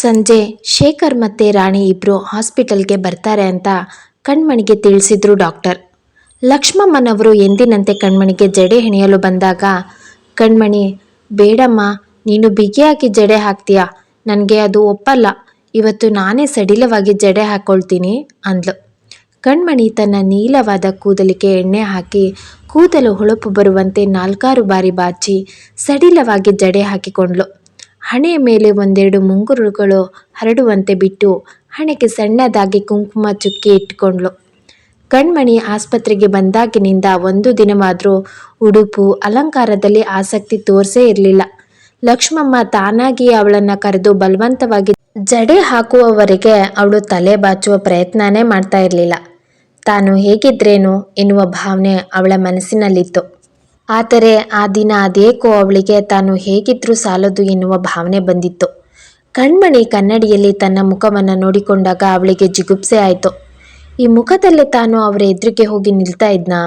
ಸಂಜೆ ಶೇಖರ್ ಮತ್ತೆ ರಾಣಿ ಇಬ್ರು ಹಾಸ್ಪಿಟಲ್ಗೆ ಬರ್ತಾರೆ ಅಂತ ಕಣ್ಮಣಿಗೆ ತಿಳಿಸಿದ್ರು ಡಾಕ್ಟರ್. ಲಕ್ಷ್ಮಮ್ಮನವರು ಎಂದಿನಂತೆ ಕಣ್ಮಣಿಗೆ ಜಡೆ ಹೆಣೆಯಲು ಬಂದಾಗ, ಕಣ್ಮಣಿ, ಬೇಡಮ್ಮ, ನೀನು ಬಿಗಿಯಾಗಿ ಜಡೆ ಹಾಕ್ತೀಯಾ? ನನಗೆ ಅದು ಒಪ್ಪಲ್ಲ. ಇವತ್ತು ನಾನೇ ಸಡಿಲವಾಗಿ ಜಡೆ ಹಾಕ್ಕೊಳ್ತೀನಿ ಅಂದ್ಲು. ಕಣ್ಮಣಿ ತನ್ನ ನೀಲವಾದ ಕೂದಲಿಗೆ ಎಣ್ಣೆ ಹಾಕಿ ಕೂದಲು ಹೊಳಪು ಬರುವಂತೆ ನಾಲ್ಕಾರು ಬಾರಿ ಬಾಚಿ ಸಡಿಲವಾಗಿ ಜಡೆ ಹಾಕಿಕೊಂಡ್ಳು. ಹಣೆಯ ಮೇಲೆ ಒಂದೆರಡು ಮುಂಗುರುಗಳು ಹರಡುವಂತೆ ಬಿಟ್ಟು ಹಣೆಗೆ ಸಣ್ಣದಾಗಿ ಕುಂಕುಮ ಚುಕ್ಕಿ ಇಟ್ಕೊಂಡ್ಳು ಕಣ್ಮಣಿ ಆಸ್ಪತ್ರೆಗೆ ಬಂದಾಗಿನಿಂದ ಒಂದು ದಿನವಾದರೂ ಉಡುಪು, ಅಲಂಕಾರದಲ್ಲಿ ಆಸಕ್ತಿ ತೋರಿಸೇ ಇರಲಿಲ್ಲ. ಲಕ್ಷ್ಮಮ್ಮ ತಾನಾಗಿಯೇ ಅವಳನ್ನು ಕರೆದು ಬಲವಂತವಾಗಿ ಜಡೆ ಹಾಕುವವರೆಗೆ ಅವಳು ತಲೆ ಬಾಚುವ ಪ್ರಯತ್ನನೇ ಮಾಡ್ತಾ ಇರಲಿಲ್ಲ. ತಾನು ಹೇಗಿದ್ರೇನು ಎನ್ನುವ ಭಾವನೆ ಅವಳ ಮನಸ್ಸಿನಲ್ಲಿತ್ತು. ಆದರೆ ಆ ದಿನ ಅದೇಕೋ ಅವಳಿಗೆ ತಾನು ಹೇಗಿದ್ರೂ ಸಾಲದು ಎನ್ನುವ ಭಾವನೆ ಬಂದಿತ್ತು. ಕಣ್ಮಣಿ ಕನ್ನಡಿಯಲ್ಲಿ ತನ್ನ ಮುಖವನ್ನು ನೋಡಿಕೊಂಡಾಗ ಅವಳಿಗೆ ಜಿಗುಪ್ಸೆ ಆಯಿತು. ಈ ಮುಖದಲ್ಲೇ ತಾನು ಅವರ ಎದುರಿಗೆ ಹೋಗಿ ನಿಲ್ತಾ ಇದ್ನಾ?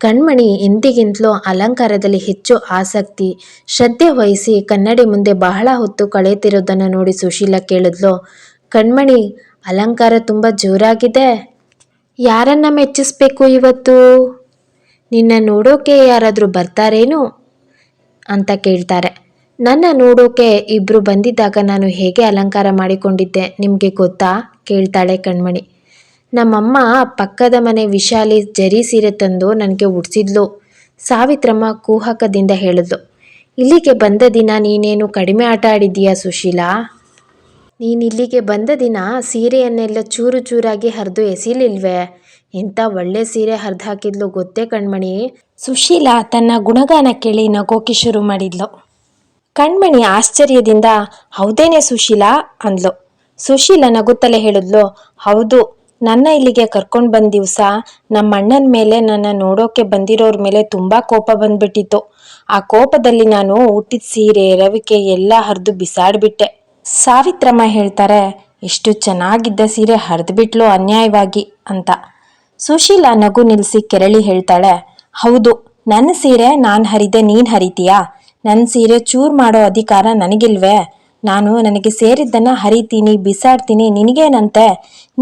ಕಣ್ಮಣಿ ಎಂದಿಗಿಂತಲೂ ಅಲಂಕಾರದಲ್ಲಿ ಹೆಚ್ಚು ಆಸಕ್ತಿ, ಶ್ರದ್ಧೆ ವಹಿಸಿ ಕನ್ನಡಿ ಮುಂದೆ ಬಹಳ ಹೊತ್ತು ಕಳೆಯುತ್ತಿರೋದನ್ನು ನೋಡಿ ಸುಶೀಲ ಕೇಳಿದ್ಲು. ಕಣ್ಮಣಿ, ಅಲಂಕಾರ ತುಂಬ ಜೋರಾಗಿದೆ. ಯಾರನ್ನ ಮೆಚ್ಚಿಸ್ಬೇಕು ಇವತ್ತು? ನಿನ್ನ ನೋಡೋಕೆ ಯಾರಾದರೂ ಬರ್ತಾರೇನು ಅಂತ ಕೇಳ್ತಾರೆ. ನನ್ನ ನೋಡೋಕೆ ಇಬ್ಬರು ಬಂದಿದ್ದಾಗ ನಾನು ಹೇಗೆ ಅಲಂಕಾರ ಮಾಡಿಕೊಂಡಿದ್ದೆ ನಿಮಗೆ ಗೊತ್ತಾ? ಕೇಳ್ತಾಳೆ ಕಣ್ಮಣಿ. ನಮ್ಮಮ್ಮ ಪಕ್ಕದ ಮನೆ ವಿಶಾಲಿ ಜರಿ ಸೀರೆ ತಂದು ನನಗೆ ಉಡ್ಸಿದ್ಲು. ಸಾವಿತ್ರಮ್ಮ ಕೂಹಕದಿಂದ ಹೇಳಿದ್ಲು. ಇಲ್ಲಿಗೆ ಬಂದ ದಿನ ನೀನೇನು ಕಡಿಮೆ ಆಟ ಆಡಿದ್ದೀಯಾ ಸುಶೀಲಾ? ನೀನಿಲ್ಲಿಗೆ ಬಂದ ದಿನ ಸೀರೆಯನ್ನೆಲ್ಲ ಚೂರು ಚೂರಾಗಿ ಹರಿದು ಎಸಿಲಿಲ್ವೇ? ಎಂಥ ಒಳ್ಳೆ ಸೀರೆ ಹರಿದು ಹಾಕಿದ್ಲು ಗೊತ್ತೇ ಕಣ್ಮಣಿ? ಸುಶೀಲಾ ತನ್ನ ಗುಣಗಾನ ಕೇಳಿ ನಗೋಕೆ ಶುರು ಮಾಡಿದ್ಲು. ಕಣ್ಮಣಿ ಆಶ್ಚರ್ಯದಿಂದ, ಹೌದೇನೆ ಸುಶೀಲಾ? ಅಂದ್ಲು. ಸುಶೀಲ ನಗುತ್ತಲೇ ಹೇಳಿದ್ಲು, ಹೌದು, ನನ್ನ ಇಲ್ಲಿಗೆ ಕರ್ಕೊಂಡು ಬಂದ ದಿವಸ ನಮ್ಮ ಅಣ್ಣನ ಮೇಲೆ ನನ್ನ ನೋಡೋಕೆ ಬಂದಿರೋರ ಮೇಲೆ ತುಂಬ ಕೋಪ ಬಂದ್ಬಿಟ್ಟಿತ್ತು. ಆ ಕೋಪದಲ್ಲಿ ನಾನು ಹುಟ್ಟಿದ ಸೀರೆ, ರವಿಕೆ ಎಲ್ಲ ಹರಿದು ಬಿಸಾಡ್ಬಿಟ್ಟೆ. ಸಾವಿತ್ರಮ್ಮ ಹೇಳ್ತಾರೆ ಎಷ್ಟು ಚೆನ್ನಾಗಿದ್ದ ಸೀರೆ ಹರಿದ್ಬಿಟ್ಲು ಅನ್ಯಾಯವಾಗಿ, ಅಂತ. ಸುಶೀಲ ನಗು ನಿಲ್ಲಿಸಿ ಕೆರಳಿ ಹೇಳ್ತಾಳೆ, ಹೌದು ನನ್ನ ಸೀರೆ ನಾನು ಹರಿದೆ, ನೀನು ಹರಿತೀಯಾ? ನನ್ನ ಸೀರೆ ಚೂರ್ ಮಾಡೋ ಅಧಿಕಾರ ನನಗಿಲ್ವೇ? ನಾನು ನನಗೆ ಸೇರಿದ್ದನ್ನ ಹರಿತೀನಿ, ಬಿಸಾಡ್ತೀನಿ, ನಿನಗೇನಂತೆ?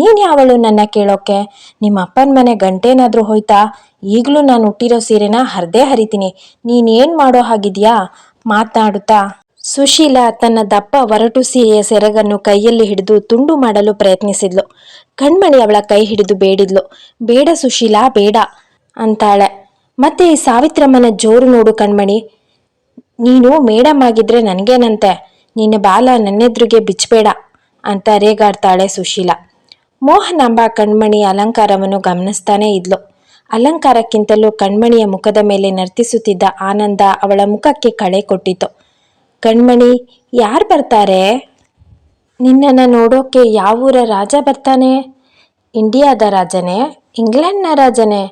ನೀನು ಯಾವಳು ನನ್ನ ಕೇಳೋಕೆ? ನಿಮ್ಮ ಅಪ್ಪನ ಮನೆ ಗಂಟೇನಾದ್ರೂ ಹೋಯ್ತಾ? ಈಗಲೂ ನಾನು ಹುಟ್ಟಿರೋ ಸೀರೆನ ಹರಿದೇ ಹರಿತೀನಿ. ನೀನೇನ್ ಮಾಡೋ ಹಾಗಿದ್ಯಾ? ಮಾತನಾಡುತ್ತಾ ಸುಶೀಲ ತನ್ನ ದಪ್ಪ ಒರಟು ಸೀರೆಯ ಸೆರಗನ್ನು ಕೈಯಲ್ಲಿ ಹಿಡಿದು ತುಂಡು ಮಾಡಲು ಪ್ರಯತ್ನಿಸಿದ್ಲು. ಕಣ್ಮಣಿ ಅವಳ ಕೈ ಹಿಡಿದು ಬೇಡಿದ್ಲು. ಬೇಡ ಸುಶೀಲಾ, ಬೇಡ ಅಂತಾಳೆ. ಮತ್ತೆ ಈ ಸಾವಿತ್ರಮ್ಮನ ಜೋರು ನೋಡು ಕಣ್ಮಣಿ. ನೀನು ಮೇಡಮ್ ಆಗಿದ್ರೆ ನನಗೇನಂತೆ? ನಿನ್ನ ಬಾಲ ನನ್ನೆದ್ರಿಗೆ ಬಿಚ್ಚಬೇಡ ಅಂತ ರೇಗಾಡ್ತಾಳೆ ಸುಶೀಲ. ಮೋಹನಾಂಬ ಕಣ್ಮಣಿ ಅಲಂಕಾರವನ್ನು ಗಮನಿಸ್ತಾನೇ ಇದ್ಲು. ಅಲಂಕಾರಕ್ಕಿಂತಲೂ ಕಣ್ಮಣಿಯ ಮುಖದ ಮೇಲೆ ನರ್ತಿಸುತ್ತಿದ್ದ ಆನಂದ ಅವಳ ಮುಖಕ್ಕೆ ಕಳೆ ಕೊಟ್ಟಿತು ಕಣ್ಮಣಿ, ಯಾರು ಬರ್ತಾರೆ? ನಿನ್ನನ್ನು ನೋಡೋಕೆ ಯಾವೂರ ರಾಜ ಬರ್ತಾನೆ? ಇಂಡಿಯಾದ ರಾಜನೇ, ಇಂಗ್ಲೆಂಡ್ನ ರಾಜನೇ?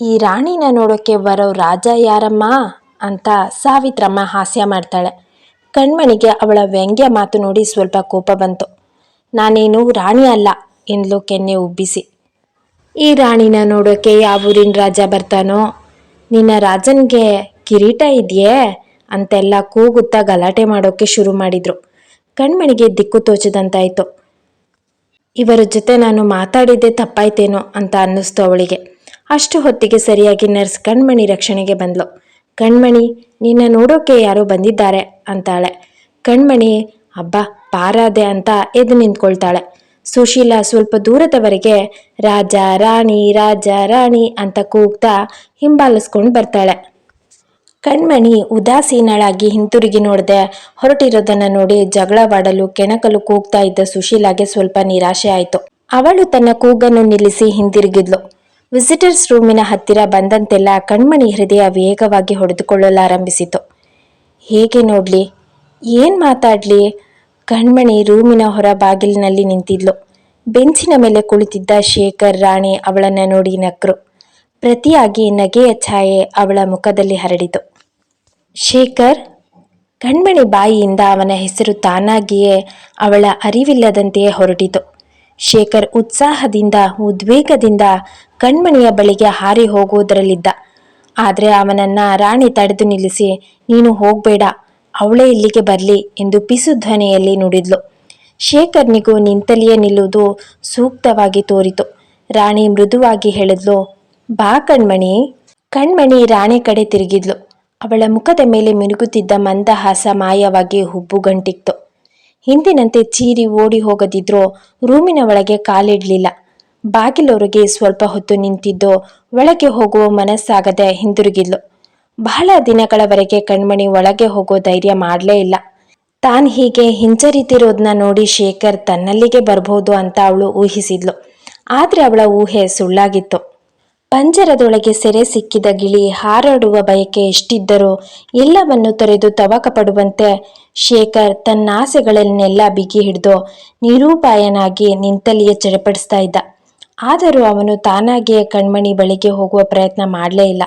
ಈ ರಾಣಿನ ನೋಡೋಕೆ ಬರೋ ರಾಜ ಯಾರಮ್ಮ? ಅಂತ ಸಾವಿತ್ರಮ್ಮ ಹಾಸ್ಯ ಮಾಡ್ತಾಳೆ. ಕಣ್ಮಣಿಗೆ ಅವಳ ವ್ಯಂಗ್ಯ ಮಾತು ನೋಡಿ ಸ್ವಲ್ಪ ಕೋಪ ಬಂತು. ನಾನೇನು ರಾಣಿ ಅಲ್ಲ, ಎಂದ್ಲು ಕೆನ್ನೆ ಉಬ್ಬಿಸಿ. ಈ ರಾಣಿನ ನೋಡೋಕೆ ಯಾವ ಊರಿನ ರಾಜ ಬರ್ತಾನೋ? ನಿನ್ನ ರಾಜನಿಗೆ ಕಿರೀಟ ಇದೆಯೇ? ಅಂತೆಲ್ಲ ಕೂಗುತ್ತಾ ಗಲಾಟೆ ಮಾಡೋಕೆ ಶುರು ಮಾಡಿದ್ರು. ಕಣ್ಮಣಿಗೆ ದಿಕ್ಕು ತೋಚದಂತಾಯ್ತು. ಇವರ ಜೊತೆ ನಾನು ಮಾತಾಡಿದ್ದೆ ತಪ್ಪಾಯ್ತೇನೋ ಅಂತ ಅನ್ನಿಸ್ತು ಅವಳಿಗೆ. ಅಷ್ಟು ಹೊತ್ತಿಗೆ ಸರಿಯಾಗಿ ನರ್ಸ್ ಕಣ್ಮಣಿ ರಕ್ಷಣೆಗೆ ಬಂದ್ಲು. ಕಣ್ಮಣಿ, ನಿನ್ನ ನೋಡೋಕೆ ಯಾರೋ ಬಂದಿದ್ದಾರೆ ಅಂತಾಳೆ. ಕಣ್ಮಣಿ, ಅಬ್ಬಾ, ಪಾರಾದೆ ಅಂತ ಎದ್ದು ನಿಂತ್ಕೊಳ್ತಾಳೆ. ಸುಶೀಲಾ ಸ್ವಲ್ಪ ದೂರದವರೆಗೆ, ರಾಜ, ರಾಣಿ ರಾಜ, ರಾಣಿ ಅಂತ ಕೂಗ್ತಾ ಹಿಂಬಾಲಿಸ್ಕೊಂಡು ಬರ್ತಾಳೆ. ಕಣ್ಮಣಿ ಉದಾಸೀನಳಾಗಿ ಹಿಂತಿರುಗಿ ನೋಡಿದೆ, ಹೊರಟಿರೋದನ್ನ ನೋಡಿ ಜಗಳವಾಡಲು ಕೆಣಕಲು ಕೂಗ್ತಾ ಇದ್ದ ಸುಶೀಲಾಗೆ ಸ್ವಲ್ಪ ನಿರಾಶೆ ಆಯಿತು. ಅವಳು ತನ್ನ ಕೂಗನ್ನು ನಿಲ್ಲಿಸಿ ಹಿಂದಿರುಗಿದ್ಲು. ವಿಸಿಟರ್ಸ್ ರೂಮಿನ ಹತ್ತಿರ ಬಂದಂತೆಲ್ಲ ಕಣ್ಮಣಿ ಹೃದಯ ವೇಗವಾಗಿ ಹೊಡೆದುಕೊಳ್ಳಲಾರಂಭಿಸಿತು. ಹೇಗೆ ನೋಡ್ಲಿ? ಏನ್ ಮಾತಾಡ್ಲಿ? ಕಣ್ಮಣಿ ರೂಮಿನ ಹೊರ ಬಾಗಿಲಿನಲ್ಲಿ ನಿಂತಿದ್ಲು. ಬೆಂಚಿನ ಮೇಲೆ ಕುಳಿತಿದ್ದ ಶೇಖರ್, ರಾಣಿ ಅವಳನ್ನ ನೋಡಿ ನಕ್ರು. ಪ್ರತಿಯಾಗಿ ನಗೆಯ ಛಾಯೆ ಅವಳ ಮುಖದಲ್ಲಿ ಹರಡಿತು. ಶೇಖರ್ ಕಣ್ಮಣಿ ಬಾಯಿಯಿಂದ ಅವನ ಹೆಸರು ತಾನಾಗಿಯೇ ಅವಳ ಅರಿವಿಲ್ಲದಂತೆಯೇ ಹೊರಟಿತು. ಶೇಖರ್ ಉತ್ಸಾಹದಿಂದ, ಉದ್ವೇಗದಿಂದ ಕಣ್ಮಣಿಯ ಬಳಿಗೆ ಹಾರಿ ಹೋಗುವುದರಲ್ಲಿದ್ದ. ಆದರೆ ಅವನನ್ನ ರಾಣಿ ತಡೆದು ನಿಲ್ಲಿಸಿ, ನೀನು ಹೋಗ್ಬೇಡ, ಅವಳೇ ಇಲ್ಲಿಗೆ ಬರಲಿ ಎಂದು ಪಿಸು ಧ್ವನಿಯಲ್ಲಿ ನುಡಿದ್ಲು. ಶೇಖರ್ನಿಗೂ ನಿಂತಲಿಯೇ ನಿಲ್ಲುವುದು ಸೂಕ್ತವಾಗಿ ತೋರಿತು. ರಾಣಿ ಮೃದುವಾಗಿ ಹೇಳಿದ್ಲು, ಬಾ ಕಣ್ಮಣಿ ಕಣ್ಮಣಿ ರಾಣಿ ಕಡೆ ತಿರುಗಿದ್ಲು. ಅವಳ ಮುಖದ ಮೇಲೆ ಮಿನುಗುತ್ತಿದ್ದ ಮಂದಹಾಸ ಮಾಯವಾಗಿ ಹುಬ್ಬುಗಂಟಿತ್ತು. ಹಿಂದಿನಂತೆ ಚೀರಿ ಓಡಿ ಹೋಗದಿದ್ರೂ ರೂಮಿನ ಒಳಗೆ ಕಾಲಿಡ್ಲಿಲ್ಲ. ಬಾಗಿಲೊರಗೆ ಸ್ವಲ್ಪ ಹೊತ್ತು ನಿಂತಿದ್ದು ಒಳಗೆ ಹೋಗುವ ಮನಸ್ಸಾಗದೆ ಹಿಂದಿರುಗಿದ್ಲು. ಬಹಳ ದಿನಗಳವರೆಗೆ ಕಣ್ಮಣಿ ಒಳಗೆ ಹೋಗೋ ಧೈರ್ಯ ಮಾಡಲೇ ಇಲ್ಲ. ತಾನು ಹೀಗೆ ಹಿಂಜರಿತಿರೋದನ್ನ ನೋಡಿ ಶೇಖರ್ ತನ್ನಲ್ಲಿಗೆ ಬರ್ಬೋದು ಅಂತ ಅವಳು ಊಹಿಸಿದ್ಲು. ಆದರೆ ಅವಳ ಊಹೆ ಸುಳ್ಳಾಗಿತ್ತು. ಪಂಜರದೊಳಗೆ ಸೆರೆ ಸಿಕ್ಕಿದ ಗಿಳಿ ಹಾರಾಡುವ ಬಯಕೆ ಎಷ್ಟಿದ್ದರೂ ಎಲ್ಲವನ್ನು ತೊರೆದು ತವಕ ಪಡುವಂತೆ ಶೇಖರ್ ತನ್ನ ಆಸೆಗಳನ್ನೆಲ್ಲ ಬಿಗಿ ಹಿಡಿದು ನಿರೂಪಾಯನಾಗಿ ನಿಂತಲ್ಲಿಯೇ ಚಡಪಡಿಸ್ತಾ ಇದ್ದ. ಆದರೂ ಅವನು ತಾನಾಗಿಯೇ ಕಣ್ಮಣಿ ಬಳಿಗೆ ಹೋಗುವ ಪ್ರಯತ್ನ ಮಾಡಲೇ ಇಲ್ಲ.